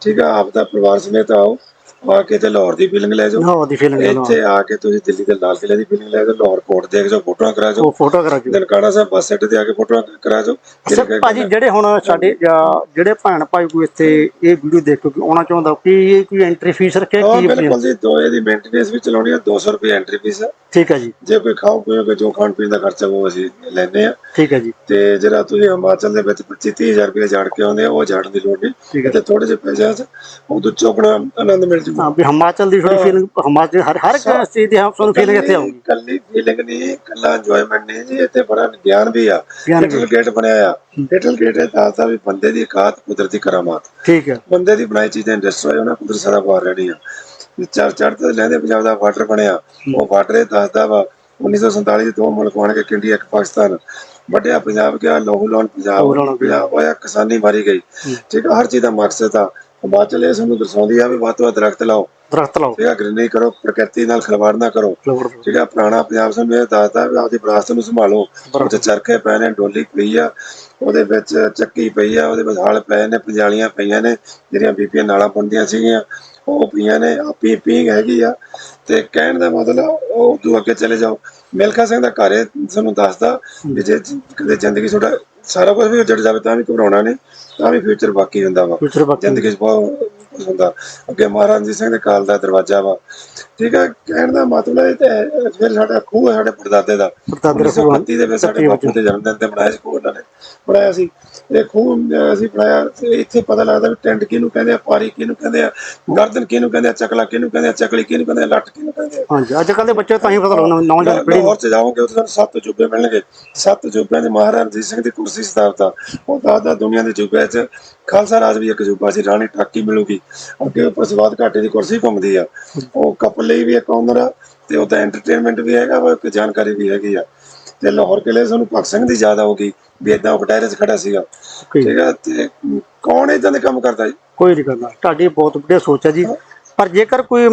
ਠੀਕ ਆ ਆਪ ਦਾ ਪਰਿਵਾਰ ਸਮੇਤ ਆਓ। ਆ ਕੇ ਤੇ ਲਾਹੌਰ ਦੀ ਫੀਲਿੰਗ ਲੈ ਜਾਓ। ਲਾਹੌਰ ਦੀ ਫੀਲਿੰਗ ਇੱਥੇ ਆ ਕੇ ਤੁਸੀਂ ਦਿੱਲੀ ਦੇ ਲਾਲ ਕਿਲੇ ਦੀ ਫੀਲਿੰਗ ਲੈ ਜਾਓ ਲਾਹੌਰ ਕੋਟ ਦੇਖ ਜਾਓ ਫੋਟੋਆਂ ਕਰਾ ਜਾਓ। ਉਹ ਫੋਟੋ ਕਰਾ ਕੇ। ਨਨਕਾਣਾ ਸਾਹਿਬ ਬੱਸ ਅੱਡੇ ਤੇ ਆ ਕੇ ਫੋਟੋਆਂ ਕਰਾ ਜਾਓ। ਅੱਛਾ ਭਾਜੀ ਜਿਹੜੇ ਹੁਣ ਸਾਡੇ ਜਾਂ ਜਿਹੜੇ ਭੈਣ ਭਾਈ ਕੋਈ ਇੱਥੇ ਇਹ ਵੀਡੀਓ ਦੇਖ ਕੇ ਆਉਣਾ ਚਾਹੁੰਦਾ ਕੀ ਇਹ ਕੋਈ ਐਂਟਰੀ ਫੀਸ ਰੱਖਿਆ ਹਾਂ ਕੀ ਆਪਣੀ? ਬਿਲਕੁਲ ਜੀ ਦੋ ਇਹਦੀ ਮੇਨਟੇਨੈਂਸ ਵੀ ਚਲਾਉਣੀ ਆ 200 ਰੁਪਏ ਐਂਟਰੀ ਫੀਸ ਹੈ ਠੀਕ ਹੈ ਜੀ। ਜੇ ਕੋਈ ਖਾਓ ਪੀਓਗੇ ਜੋ ਖਾਣ ਪੀਣ ਦਾ ਖਰਚਾ ਉਹ ਅਸੀਂ ਲੈਨੇ ਆ। ਠੀਕ ਹੈ ਜੀ। ਤੇ ਜਿਹੜਾ ਤੁਸੀਂ ਹਿਮਾਚਲ ਦੇ ਵਿੱਚ 25 30000 ਰੁਪਏ ਜਾਣ ਕੇ ਆਉਂਦੇ ਆ ਉਹ ਜਾਣ ਦੀ ਲੋੜ ਨਹੀਂ। ਠੀਕ ਹੈ। ਤੇ ਥੋੜੇ ਜਿਹੇ ਪੈਸਿਆਂ 'ਚ ਉਦੋਂ ਚੌਕਣਾ ਆਨੰਦ ਮਿਲ ਜੂਗਾ ਹਾਂ ਵੀ ਹਿਮਾਚਲ ਦੀ ਥੋੜੀ ਫੀਲਿੰਗ ਹਿਮਾਚਲ ਹਰ ਹਰ ਇੱਕ ਚੀਜ਼ ਦੀ ਸਾਨੂੰ ਫੀਲਿੰਗ ਇੱਥੇ ਆਉਂਗੀ ਕੱਲੀ ਫੀਲਿੰਗ ਨਹੀਂ ਕੱਲਾ ਇੰਜੋਇਮੈਂਟ ਨਹੀਂ ਜੀ ਇੱਥੇ ਬੜਾ ਗਿਆਨ ਵੀ ਆ। ਲਿਟਲ ਗੇਟ ਬਣਿਆ ਆ। ਲਿਟਲ ਗੇਟ ਇਹ ਦੱਸਦਾ ਵੀ ਬੰਦੇ ਦੀ ਇਕਾਤ ਕੁਦਰਤੀ ਕਰਾਮਾਤ। ਠੀਕ ਹੈ। ਬੰਦੇ ਦੀ ਬਣਾਈ ਚੀਜ਼ਾਂ ਇੰਡਸਟਰੀ ਉਹਨਾਂ ਕੁਦਰਤ ਸਦਾ ਬਾਹਰ ਰਹਿਣੀ ਆ। ਚੜ ਚੜ ਤੇ ਲੈਂਦੇ ਪੰਜਾਬ ਦਾ ਵਾਟਰ ਬਣਿਆ। ਉਹ ਵਾਟਰ ਇਹ ਦੱਸਦਾ ਵਾ 1947 ਚ ਦੋ ਮੁਲਕ ਬਣ ਕੇ ਇੰਡੀਆ ਇੱਕ ਪਾਕਿਸਤਾਨ। ਵੱਡਿਆ ਪੰਜਾਬ ਗਿਆ ਲਹੂ ਲਾਉਣ ਪੰਜਾਬ ਪੰਜਾਬ ਹੋਇਆ ਕਿਸਾਨੀ ਮਾਰੀ ਗਈ। ਠੀਕ ਹਰ ਚੀਜ਼ ਦਾ ਮਕਸਦ ਆ। ਹਿਮਾਚਲ ਇਹ ਸਾਨੂੰ ਦਰਸਾਉਂਦੀ ਆ ਵੀ ਵੱਧ ਤੋਂ ਵੱਧ ਦਰਖਤ ਲਾਓ। ਦਰਖਤ ਲਾਓ। ਆ ਗ੍ਰੀਨਰੀ ਕਰੋ ਪ੍ਰਕਿਰਤੀ ਨਾਲ ਖਿਲਵਾੜ ਨਾ ਕਰੋ। ਆ ਪੁਰਾਣਾ ਪੰਜਾਬ ਸਾਨੂੰ ਇਹ ਦੱਸਦਾ ਵੀ ਆਪਦੀ ਵਿਰਾਸਤ ਨੂੰ ਸੰਭਾਲੋ। ਉੱਥੇ ਚਰਖੇ ਪਏ ਨੇ ਡੋਲੀ ਪਈ ਆ ਉਹਦੇ ਵਿੱਚ ਚੱਕੀ ਪਈ ਆ ਉਹਦੇ ਵਿੱਚ ਹਲ ਪਏ ਨੇ ਪੰਜਾਲੀਆਂ ਪਈਆਂ ਨੇ ਜਿਹੜੀਆਂ ਬੀਬੀਆਂ ਨਾਲਾਂ ਬੁਣਦੀਆਂ ਸੀਗੀਆਂ ਉਹ ਪਈਆਂ ਨੇ ਆਪੀ ਪੀਂਗ ਹੈਗੀ ਆ। ਤੇ ਕਹਿਣ ਦਾ ਮਤਲਬ ਉਹ ਤੋਂ ਅੱਗੇ ਚਲੇ ਜਾਓ। ਮਿਲਖਾ ਸਿੰਘ ਦਾ ਘਰ ਇਹ ਸਾਨੂੰ ਦੱਸਦਾ ਜੇ ਕਦੇ ਜ਼ਿੰਦਗੀ ਤੁਹਾਡਾ ਸਾਰਾ ਕੁਝ ਵੀ ਉੱਜੜ ਜਾਵੇ ਤਾਂ ਵੀ ਘਬਰਾਉਣਾ ਨਹੀਂ। ਤਾਂ ਵੀ ਫਿਊਚਰ ਬਾਕੀ ਹੁੰਦਾ ਵਾ। ਫਿਊਚਰ ਬਾਕੀ ਜ਼ਿੰਦਗੀ 'ਚ ਬਹੁਤ ਕੁਛ ਹੁੰਦਾ। ਅੱਗੇ ਮਹਾਰਾਜ ਰਣਜੀਤ ਸਿੰਘ ਦੇ ਕਾਲ ਦਾ ਦਰਵਾਜ਼ਾ ਵਾ। ਠੀਕ ਹੈ ਕਹਿਣ ਦਾ ਮਤਲਬ ਇਹ ਤੇ ਫਿਰ ਸਾਡਾ ਖੂਹ ਹੈ ਸਾਡੇ ਪੜਦਾਦੇ ਦਾ। ਪੜਦਾਦੇ ਦਾ ਖੂਹ ਆ। 1931 ਦੇ ਵਿੱਚ ਸਾਡੇ ਬਾਪੂ ਦੇ ਜਨਮ ਦਿਨ ਤੇ ਬਣਾਇਆ ਸੀ ਖੂਹ ਉਹਨਾਂ ਨੇ। ਬਣਾਇਆ ਸੀ। ਇਹ ਖੂਹ ਅਸੀਂ ਬਣਾਇਆ ਇੱਥੇ ਪਤਾ ਲੱਗਦਾ ਵੀ ਟੈਂਟ ਕਿਹਨੂੰ ਕਹਿੰਦੇ ਆ ਪਾਰੀ ਕਿਹਨੂੰ ਕਹਿੰਦੇ ਆ ਗਰਦਨ ਕਿਹਨੂੰ ਕਹਿੰਦੇ ਆ ਚਕਲਾ ਕਿਹਨੂੰ ਕਹਿੰਦੇ ਆ ਚਕਲੀ ਕਿਹਨੂੰ ਕਹਿੰਦੇ ਆ ਲੱਟ ਕਿਹਨੂੰ ਕਹਿੰਦੇ ਆ। ਹਾਂਜੀ ਅੱਜ ਕੱਲ ਦੇ ਬੱਚੇ ਤਾਂ ਹੀ ਪਤਾ ਲੱਗਣਾ ਨੌਜਵਾਨ ਪੀੜ੍ਹੀ ਲਾਹੌਰ ਚ ਜਾਓਗੇ ਉੱਥੇ ਤੁਹਾਨੂੰ ਸੱਤ ਜੁਬੇ ਮਿਲਣਗੇ। ਸੱਤ ਜੁਬਿਆਂ ਦੇ ਮਹਾਰਾਜਾ ਰਣਜੀਤ ਸਿੰਘ ਦੀ ਕੁਰਸੀ ਸਤਾਵਤਾ ਉਹ ਦਾਦਾ ਦੁਨੀਆ ਦੇ ਜੁਬਿਆਂ 'ਚ ਖਾਲਸਾ ਰਾਜ ਵੀ ਇੱਕ ਜੁਬਾ ਸੀ ਰਾਣੀ ਟਾਕੀ ਮਿਲੂਗੀ। ਅੱਗੇ ਉੱਪਰ ਸਵਾਦ ਘਾਟੇ ਦੀ ਕੁਰਸੀ ਘੁੰਮਦੀ ਆ। ਉਹ ਕਪਲ ਲਈ ਵੀ ਇੱਕ ਆਨਰ ਆ ਤੇ ਉਹਦਾ ਐਂਟਰਟੇਨਮੈਂਟ ਵੀ ਹੈਗਾ ਵਾ ਇੱਕ ਜਾਣਕਾਰੀ ਵੀ ਹੈਗੀ ਆ। ਤੇ ਲਾਹੌਰ ਕਿਲੇ ਸਾਨੂੰ ਭਗਤ ਸਿੰਘ ਦੀ ਯਾਦ ਆਉਗੀ ਵੀ ਇਦਾਂ 'ਚ ਖੜਾ ਸੀਗਾ। ਠੀਕ ਆ ਤੇ ਕੌਣ ਇਦਾਂ ਦੇ ਕੰਮ ਕਰਦਾ ਜੀ? ਕੋਈ ਨਹੀਂ ਕਰਦਾ। ਤੁਹਾਡੀ ਬਹੁਤ ਵਧੀਆ ਸੋਚ ਹੈ ਜੀ। ਪਰ ਜੇਕਰ ਕੋਈ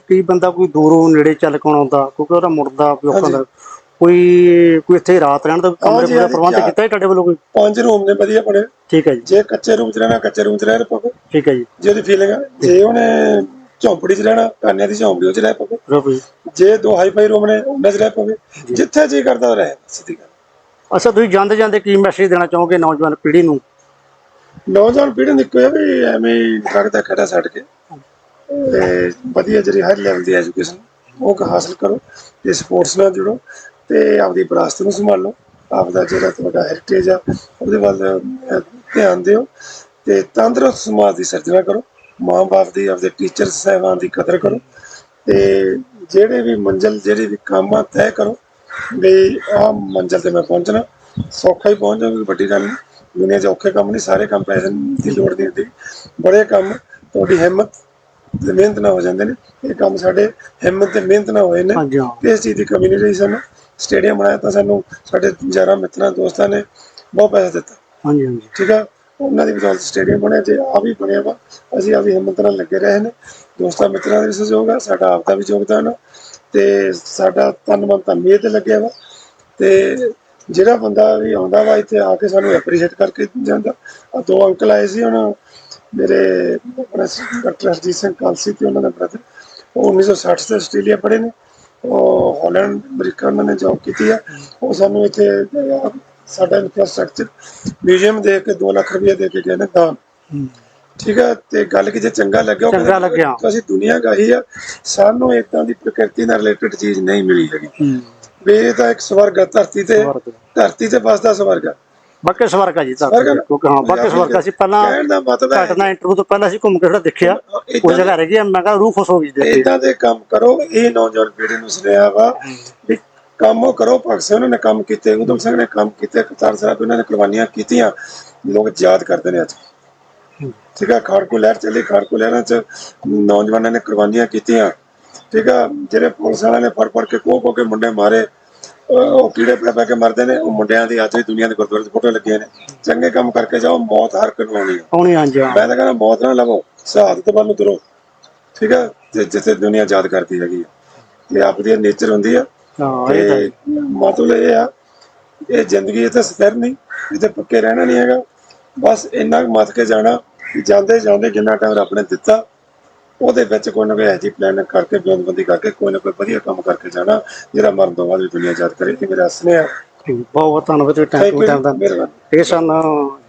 ਕਈ ਬੰਦਾ ਕੋਈ ਦੂਰੋਂ ਨੇੜੇ ਚੱਲ ਕੇ ਆਉਂਦਾ ਕਿਉਂਕਿ ਉਹਦਾ ਮੁੜਦਾ ਔਖਾ ਹੁੰਦਾ ਕੋਈ ਕੋਈ ਇੱਥੇ ਰਾਤ ਰਹਿਣ ਦਾ ਕਮਰੇ ਦਾ ਪ੍ਰਬੰਧ ਕੀਤਾ ਹੈ ਤੁਹਾਡੇ ਵੱਲੋਂ ਕੋਈ? ਪੰਜ ਰੂਮ ਨੇ ਵਧੀਆ ਬਣੇ। ਠੀਕ ਹੈ ਜੀ। ਜੇ ਕੱਚੇ ਰੂਮ 'ਚ ਰਹਿਣਾ ਕੱਚੇ ਰੂਮ 'ਚ ਰਹਿ ਪਵੇ। ਠੀਕ ਹੈ ਜੀ। ਜੇ ਉਹਦੀ ਫੀਲਿੰਗ ਆ। ਜੇ ਉਹਨੇ ਝੌਂਪੜੀ 'ਚ ਰਹਿਣਾ ਕਾਨਿਆਂ ਦੀ ਝੌਂਪੜੀ 'ਚ ਰਹਿ ਪਵੇ। ਜੀ। ਦੋ ਹਾਈ ਫਾਈ ਰੂਮ ਨੇ ਉਹਨਾਂ 'ਚ ਰਹਿ ਪਵੇ। ਜਿੱਥੇ ਜੀ ਕਰਦਾ ਰਹੇ ਸਿੱਧੀ ਗੱਲ। ਅੱਛਾ ਤੁਸੀਂ ਜਾਂਦੇ ਜਾਂਦੇ ਕੀ ਮੈਸੇਜ ਦੇਣਾ ਚਾਹੋਗੇ ਨੌਜਵਾਨ ਪੀੜ੍ਹੀ ਨੂੰ? ਨੌਜਵਾਨ ਪੀੜ੍ਹੀ ਨੂੰ ਹੈ ਵੀ ਐਵੇਂ ਹੀ ਡਰਗ ਦਾ ਖੜਾ ਛੱਡ ਕੇ। ਤੇ ਵਧੀਆ ਜਿਹੜੀ ਹਾਈ ਲੈਵਲ ਦੀ ਐਜੂਕੇਸ਼ਨ ਉਹ ਕ ਹਾਸਲ ਕਰੋ ਤੇ ਸਪੋਰਟਸ ਨਾਲ ਜੁੜੋ। ਤੇ ਆਪਦੀ ਵਿਰਾਸਤ ਨੂੰ ਸੰਭਾਲੋ ਆਪਦਾ ਜਿਹੜਾ ਤੁਹਾਡਾ ਹੈਰੀਟੇਜ ਆ ਉਹਦੇ ਵੱਲ ਧਿਆਨ ਦਿਓ ਤੇ ਤੰਦਰੁਸਤ ਸਮਾਜ ਦੀ ਸਿਰਜਣਾ ਕਰੋ ਮਾਂ-ਬਾਪ ਦੀ ਆਪਦੇ ਟੀਚਰ ਸਾਹਿਬਾਨ ਦੀ ਕਦਰ ਕਰੋ ਤੇ ਜਿਹੜੇ ਵੀ ਮੰਜ਼ਲ ਜਿਹੜੇ ਵੀ ਕੰਮ ਆ ਤੈਅ ਕਰੋ ਵੀ ਆਹ ਮੰਜ਼ਲ ਤੇ ਮੈਂ ਪਹੁੰਚਣਾ ਸੌਖਾ ਹੀ ਪਹੁੰਚ ਜਾਵਾਂਗੇ ਵੱਡੀ ਗੱਲ ਨਹੀਂ ਦੁਨੀਆ 'ਚ ਔਖੇ ਕੰਮ ਨਹੀਂ ਸਾਰੇ ਕੰਮ ਪੈਸੇ ਦੀ ਲੋੜ ਨਹੀਂ ਹੁੰਦੀ ਬੜੇ ਕੰਮ ਤੁਹਾਡੀ ਹਿੰਮਤ ਤੇ ਮਿਹਨਤ ਨਾਲ ਹੋ ਜਾਂਦੇ ਨੇ ਇਹ ਕੰਮ ਸਾਡੇ ਹਿੰਮਤ ਤੇ ਮਿਹਨਤ ਨਾਲ ਹੋਏ ਨੇ ਇਸ ਚੀਜ਼ ਦੀ ਕਮੀ ਨਹੀਂ ਰਹੀ ਸਾਨੂੰ। ਸਟੇਡੀਅਮ ਬਣਾਇਆ ਤਾਂ ਸਾਨੂੰ ਸਾਡੇ ਯਾਰਾਂ ਮਿੱਤਰਾਂ ਦੋਸਤਾਂ ਨੇ ਬਹੁਤ ਪੈਸਾ ਦਿੱਤਾ। ਹਾਂਜੀ ਹਾਂਜੀ। ਠੀਕ ਆ? ਉਹਨਾਂ ਦੀ ਬਦੌਲਤ ਸਟੇਡੀਅਮ ਬਣਿਆ ਤੇ ਆ ਵੀ ਬਣਿਆ ਵਾ। ਅਸੀਂ ਆਪਦੀ ਹਿੰਮਤ ਨਾਲ ਲੱਗੇ ਰਹੇ ਨੇ। ਦੋਸਤਾਂ ਮਿੱਤਰਾਂ ਦਾ ਵੀ ਸਹਿਯੋਗ ਆ ਸਾਡਾ ਆਪ ਦਾ ਵੀ ਯੋਗਦਾਨ ਆ। ਤੇ ਸਾਡਾ ਤਨ ਮਨ ਤਾਂ ਮਿਹਨਤ ਤੇ ਲੱਗਿਆ ਵਾ। ਤੇ ਜਿਹੜਾ ਬੰਦਾ ਵੀ ਆਉਂਦਾ ਵਾ ਇੱਥੇ ਆ ਕੇ ਸਾਨੂੰ ਐਪਰੀਸ਼ੀਏਟ ਕਰਕੇ ਜਾਂਦਾ। ਆ ਦੋ ਅੰਕਲ ਆਏ ਸੀ ਹੁਣ ਮੇਰੇ ਆਪਣਾ ਡਾਕਟਰ ਹਰਜੀਤ ਸਿੰਘ ਕਾਲਸੀ ਤੇ ਉਹਨਾਂ ਦਾ ਬ੍ਰਦਰ ਉਹ 1960 ਤੋਂ ਆਸਟ੍ਰੇਲੀਆ ਪੜ੍ਹੇ ਨੇ। ਉਹ ਹਾਲੈਂਡ ਅਮਰੀਕਾ ਉਹਨਾਂ ਨੇ ਜੌਬ ਕੀਤੀ ਆ। ਉਹ ਸਾਨੂੰ ਇੱਥੇ ਸਾਡਾ ਇਨਫਰਾਸਟ੍ਰਕਚਰ ਮਿਊਜ਼ੀਅਮ ਦੇ ਕੇ 2 ਲੱਖ ਰੁਪਏ ਦੇ ਕੇ ਗਏ ਨੇ ਦਾਨ। ਹੂੰ। ਠੀਕ ਹੈ ਤੇ ਗੱਲ ਕਿ ਜੇ ਚੰਗਾ ਲੱਗਿਆ? ਚੰਗਾ ਲੱਗਿਆ। ਅਸੀਂ ਦੁਨੀਆ ਗਾਹੀ ਆ। ਸਾਨੂੰ ਇਦਾਂ ਦੀ ਪ੍ਰਕਿਰਤੀ ਨਾਲ ਰਿਲੇਟਡ ਚੀਜ਼ ਨਹੀਂ ਮਿਲੀ ਹੈਗੀ। ਹੂੰ। ਵੀ ਇਹ ਤਾਂ ਇੱਕ ਸਵਰਗ ਧਰਤੀ ਤੇ। ਧਰਤੀ ਤੇ ਵਸਦਾ ਸਵਰਗ ਆ। ਬਾਕੀ ਸਵਰਗਾ ਜੀ ਤਾਂ ਆ। ਕਿਉਂਕਿ ਹਾਂ ਬਾਕੀ ਸਵਰਗਾ ਸੀ ਪਹਿਲਾਂ ਕਹਿਣ ਦਾ ਮਤਲਬ ਹੈ ਘਟਨਾ ਇੰਟਰਵਿਊ ਤੋਂ ਪਹਿਲਾਂ ਅਸੀਂ ਘੁੰਮ ਕੇ ਥੋੜਾ ਦੇਖਿਆ ਉਹ ਜਗ੍ਹਾ ਰਹਿ ਗਈ ਆ, ਮੈਂ ਕਿਹਾ ਰੂਹ ਖੁਸ਼ ਹੋ ਗਈ ਦੇਖ। ਇਦਾਂ ਦੇ ਕੰਮ ਕਰੋ ਇਹ ਨੌਜਵਾਨ ਪੀੜ੍ਹੀ ਨੂੰ ਸੁਨੇਹਾ ਵਾ ਵੀ ਕੰਮ ਉਹ ਕਰੋ ਭਗਤ ਸਿੰਘ ਉਹਨਾਂ ਨੇ ਕੰਮ ਕੀਤੇ ਉਦਮ ਸਿੰਘ ਨੇ ਕੰਮ ਕੀਤੇ ਕਰਤਾਰ ਸਾਹਿਬ ਉਹਨਾਂ ਨੇ ਕੁਰਬਾਨੀਆਂ ਕੀਤੀਆਂ ਲੋਕ ਯਾਦ ਕਰਦੇ ਨੇ ਅੱਜ। ਠੀਕ ਆ ਖਾੜਕੂ ਲਹਿਰ ਚੱਲੀ ਖਾੜਕੂ ਲਹਿਰਾਂ ਚ ਨੌਜਵਾਨਾਂ ਨੇ ਕੁਰਬਾਨੀਆਂ ਕੀਤੀਆਂ। ਠੀਕ ਆ ਜਿਹੜੇ ਪੁਲਿਸ ਵਾਲਿਆਂ ਨੇ ਫੜ ਫੜ ਕੇ ਕੋਹ ਕੋਹ ਕੇ ਮੁੰਡੇ ਮਾਰੇ ਉਹ ਕੀੜੇ ਪੈ ਪੈ ਕੇ ਮਰਦੇ ਨੇ ਉਹ ਮੁੰਡਿਆਂ ਦੀ ਅੱਜ ਵੀ ਦੁਨੀਆ ਦੇ ਗੁਰਦੁਆਰੇ 'ਚ ਫੋਟੋ ਲੱਗੀਆਂ ਨੇ। ਚੰਗੇ ਕੰਮ ਕਰਕੇ ਜਾਓ ਮੌਤ ਹਰ ਕੋਈ ਆਉਣੀ ਆ। ਆਉਣੀ ਹਾਂਜੀ ਹਾਂ। ਮੈਂ ਤਾਂ ਕਹਿੰਦਾ ਮੌਤ ਨਾ ਲਵੋ ਸ਼ਹਾਦਤ ਵੱਲ ਨੂੰ ਤੁਰੋ ਠੀਕ ਆ? ਤੇ ਜਿੱਥੇ ਦੁਨੀਆ ਯਾਦ ਕਰਦੀ ਹੈਗੀ ਆ। ਤੇ ਆਪਦੀ ਨੇਚਰ ਹੁੰਦੀ ਆ। ਹਾਂ ਇਹ ਤਾਂ ਤੇ ਮਤਲਬ ਇਹ ਆ ਇਹ ਜ਼ਿੰਦਗੀ ਇਹ ਤਾਂ ਸਥਿਰ ਨਹੀਂ ਇੱਥੇ ਪੱਕੇ ਰਹਿਣਾ ਨਹੀਂ ਹੈਗਾ। ਬਸ ਇੰਨਾ ਕੁ ਮੱਥ ਕੇ ਜਾਣਾ ਕਿ ਜਾਂਦੇ ਜਾਂਦੇ ਜਿੰਨਾ ਟਾਈਮ ਰੱਬ ਨੇ ਦਿੱਤਾ ਉਹਦੇ ਵਿੱਚ ਕੋਈ ਨਾ ਕੋਈ ਐਜੀ ਪਲਾਨ ਕਰਕੇ ਬਿਆਨਬੰਦੀ ਕਰਕੇ ਕੋਈ ਨਾ ਕੋਈ ਵਧੀਆ ਕੰਮ ਕਰਕੇ ਜਾਣਾ ਜਿਹੜਾ ਮਰਨ ਤੋਂ ਬਾਅਦ ਵੀ ਦੁਨੀਆ ਯਾਦ ਕਰੇ ਇਹ ਮੇਰਾ ਸੁਨੇਹਾ ਬਹੁਤ ਬਹੁਤ ਧੰਨਵਾਦ ਥੈਂਕ ਟਾਈਮ ਟਾਈਮ ਦਾ ਇਹ ਸਨ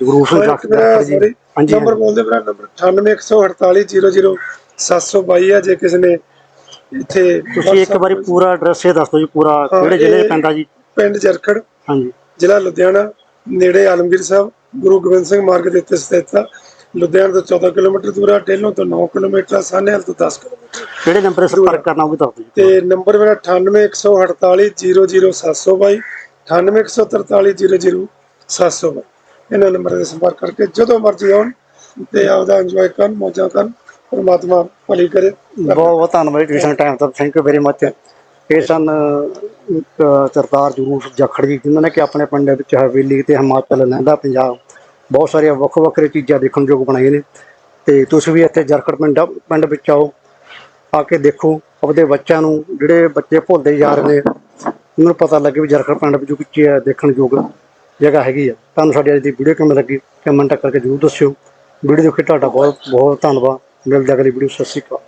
ਜਗਰੂਪ ਸਿੰਘ ਜਰਖੜ ਜੀ। ਹਾਂਜੀ ਨੰਬਰ ਬੋਲਦੇ ਮੇਰਾ ਨੰਬਰ 9814800722 ਹੈ ਜੇ ਕਿਸੇ ਨੇ ਇੱਥੇ ਤੁਸੀਂ ਇੱਕ ਵਾਰੀ ਪੂਰਾ ਐਡਰੈਸ ਇਹ ਦੱਸ ਦਿਓ ਜੀ ਪੂਰਾ ਕਿਹੜੇ ਜ਼ਿਲ੍ਹੇ ਪੈਂਦਾ ਜੀ? ਪਿੰਡ ਜਰਖੜ ਹਾਂਜੀ। ਜ਼ਿਲ੍ਹਾ ਲੁਧਿਆਣਾ ਨੇੜੇ ਆਲਮਗੀਰ ਸਾਹਿਬ ਗੁਰੂ ਗੋਬਿੰਦ ਸਿੰਘ ਮਾਰਗ ਦੇ ਉੱਤੇ ਸਥਿਤ ਆ। ਲੁਧਿਆਣਾ ਤੋਂ 14 ਕਿਲੋਮੀਟਰ ਦੂਰ ਆ ਡੇਲੋਂ ਤੋਂ 9 ਕਿਲੋਮੀਟਰ ਆ ਸਾਨੇਹਾਲ ਤੋਂ 10 ਕਿਲੋਮੀਟਰ ਕਿਹੜੇ ਨੰਬਰ 'ਤੇ ਸੰਪਰਕ ਕਰਨਾ ਉਹ ਵੀ ਦੱਸ ਦਿਓ ਜੀ। ਤੇ ਨੰਬਰ ਮੇਰਾ 9814800722 9814800722 ਇਹਨਾਂ ਨੰਬਰਾਂ ਦੇ ਸੰਪਰਕ ਕਰਕੇ ਜਦੋਂ ਮਰਜ਼ੀ ਆਉਣ ਤੇ ਆਪਦਾ ਇੰਜੋਏ ਕਰਨ ਮੌਜਾਂ ਕਰਨ ਪਰਮਾਤਮਾ ਭਲੀ ਕਰੇ। ਬਹੁਤ ਬਹੁਤ ਧੰਨਵਾਦ ਟਿਊਸ਼ਨ ਟਾਈਮ ਦਾ ਥੈਂਕ ਯੂ ਵੈਰੀ ਮੱਚ ਇਹ ਸਨ ਸਰਦਾਰ ਜਰੂਰ ਜਖੜ ਜੀ ਜਿਨ੍ਹਾਂ ਨੇ ਕਿ ਆਪਣੇ ਪਿੰਡ ਵਿੱਚ ਹਵੇਲੀ ਤੇ ਹਿਮਾਚਲ ਲਹਿੰਦਾ ਪੰਜਾਬ ਬਹੁਤ ਸਾਰੀਆਂ ਵੱਖ ਵੱਖਰੇ ਚੀਜ਼ਾਂ ਦੇਖਣ ਯੋਗ ਬਣਾਈਆਂ ਨੇ। ਤੇ ਤੁਸੀਂ ਵੀ ਇੱਥੇ ਜਰਖੜ ਪਿੰਡ ਪਿੰਡ ਵਿੱਚ ਆਓ, ਆ ਕੇ ਦੇਖੋ, ਆਪਦੇ ਬੱਚਿਆਂ ਨੂੰ ਜਿਹੜੇ ਬੱਚੇ ਭੁੱਲਦੇ ਜਾ ਰਹੇ ਨੇ, ਉਹਨਾਂ ਨੂੰ ਪਤਾ ਲੱਗੇ ਵੀ ਜਰਖੜ ਪਿੰਡ ਵਿੱਚ ਕੀ ਹੈ, ਦੇਖਣ ਯੋਗ ਜਗ੍ਹਾ ਹੈਗੀ ਆ। ਤੁਹਾਨੂੰ ਸਾਡੀ ਅੱਜ ਦੀ ਵੀਡੀਓ ਕਿਵੇਂ ਲੱਗੀ ਕਮੈਂਟ ਕਰਕੇ ਜਰੂਰ ਦੱਸਿਓ। ਵੀਡੀਓ ਦੇਖੇ ਤੁਹਾਡਾ ਬਹੁਤ ਬਹੁਤ ਧੰਨਵਾਦ। ਮਿਲਦੇ ਅਗਲੀ ਵੀਡੀਓ ਸਤਿ ਸ਼੍ਰੀ ਅਕਾਲ।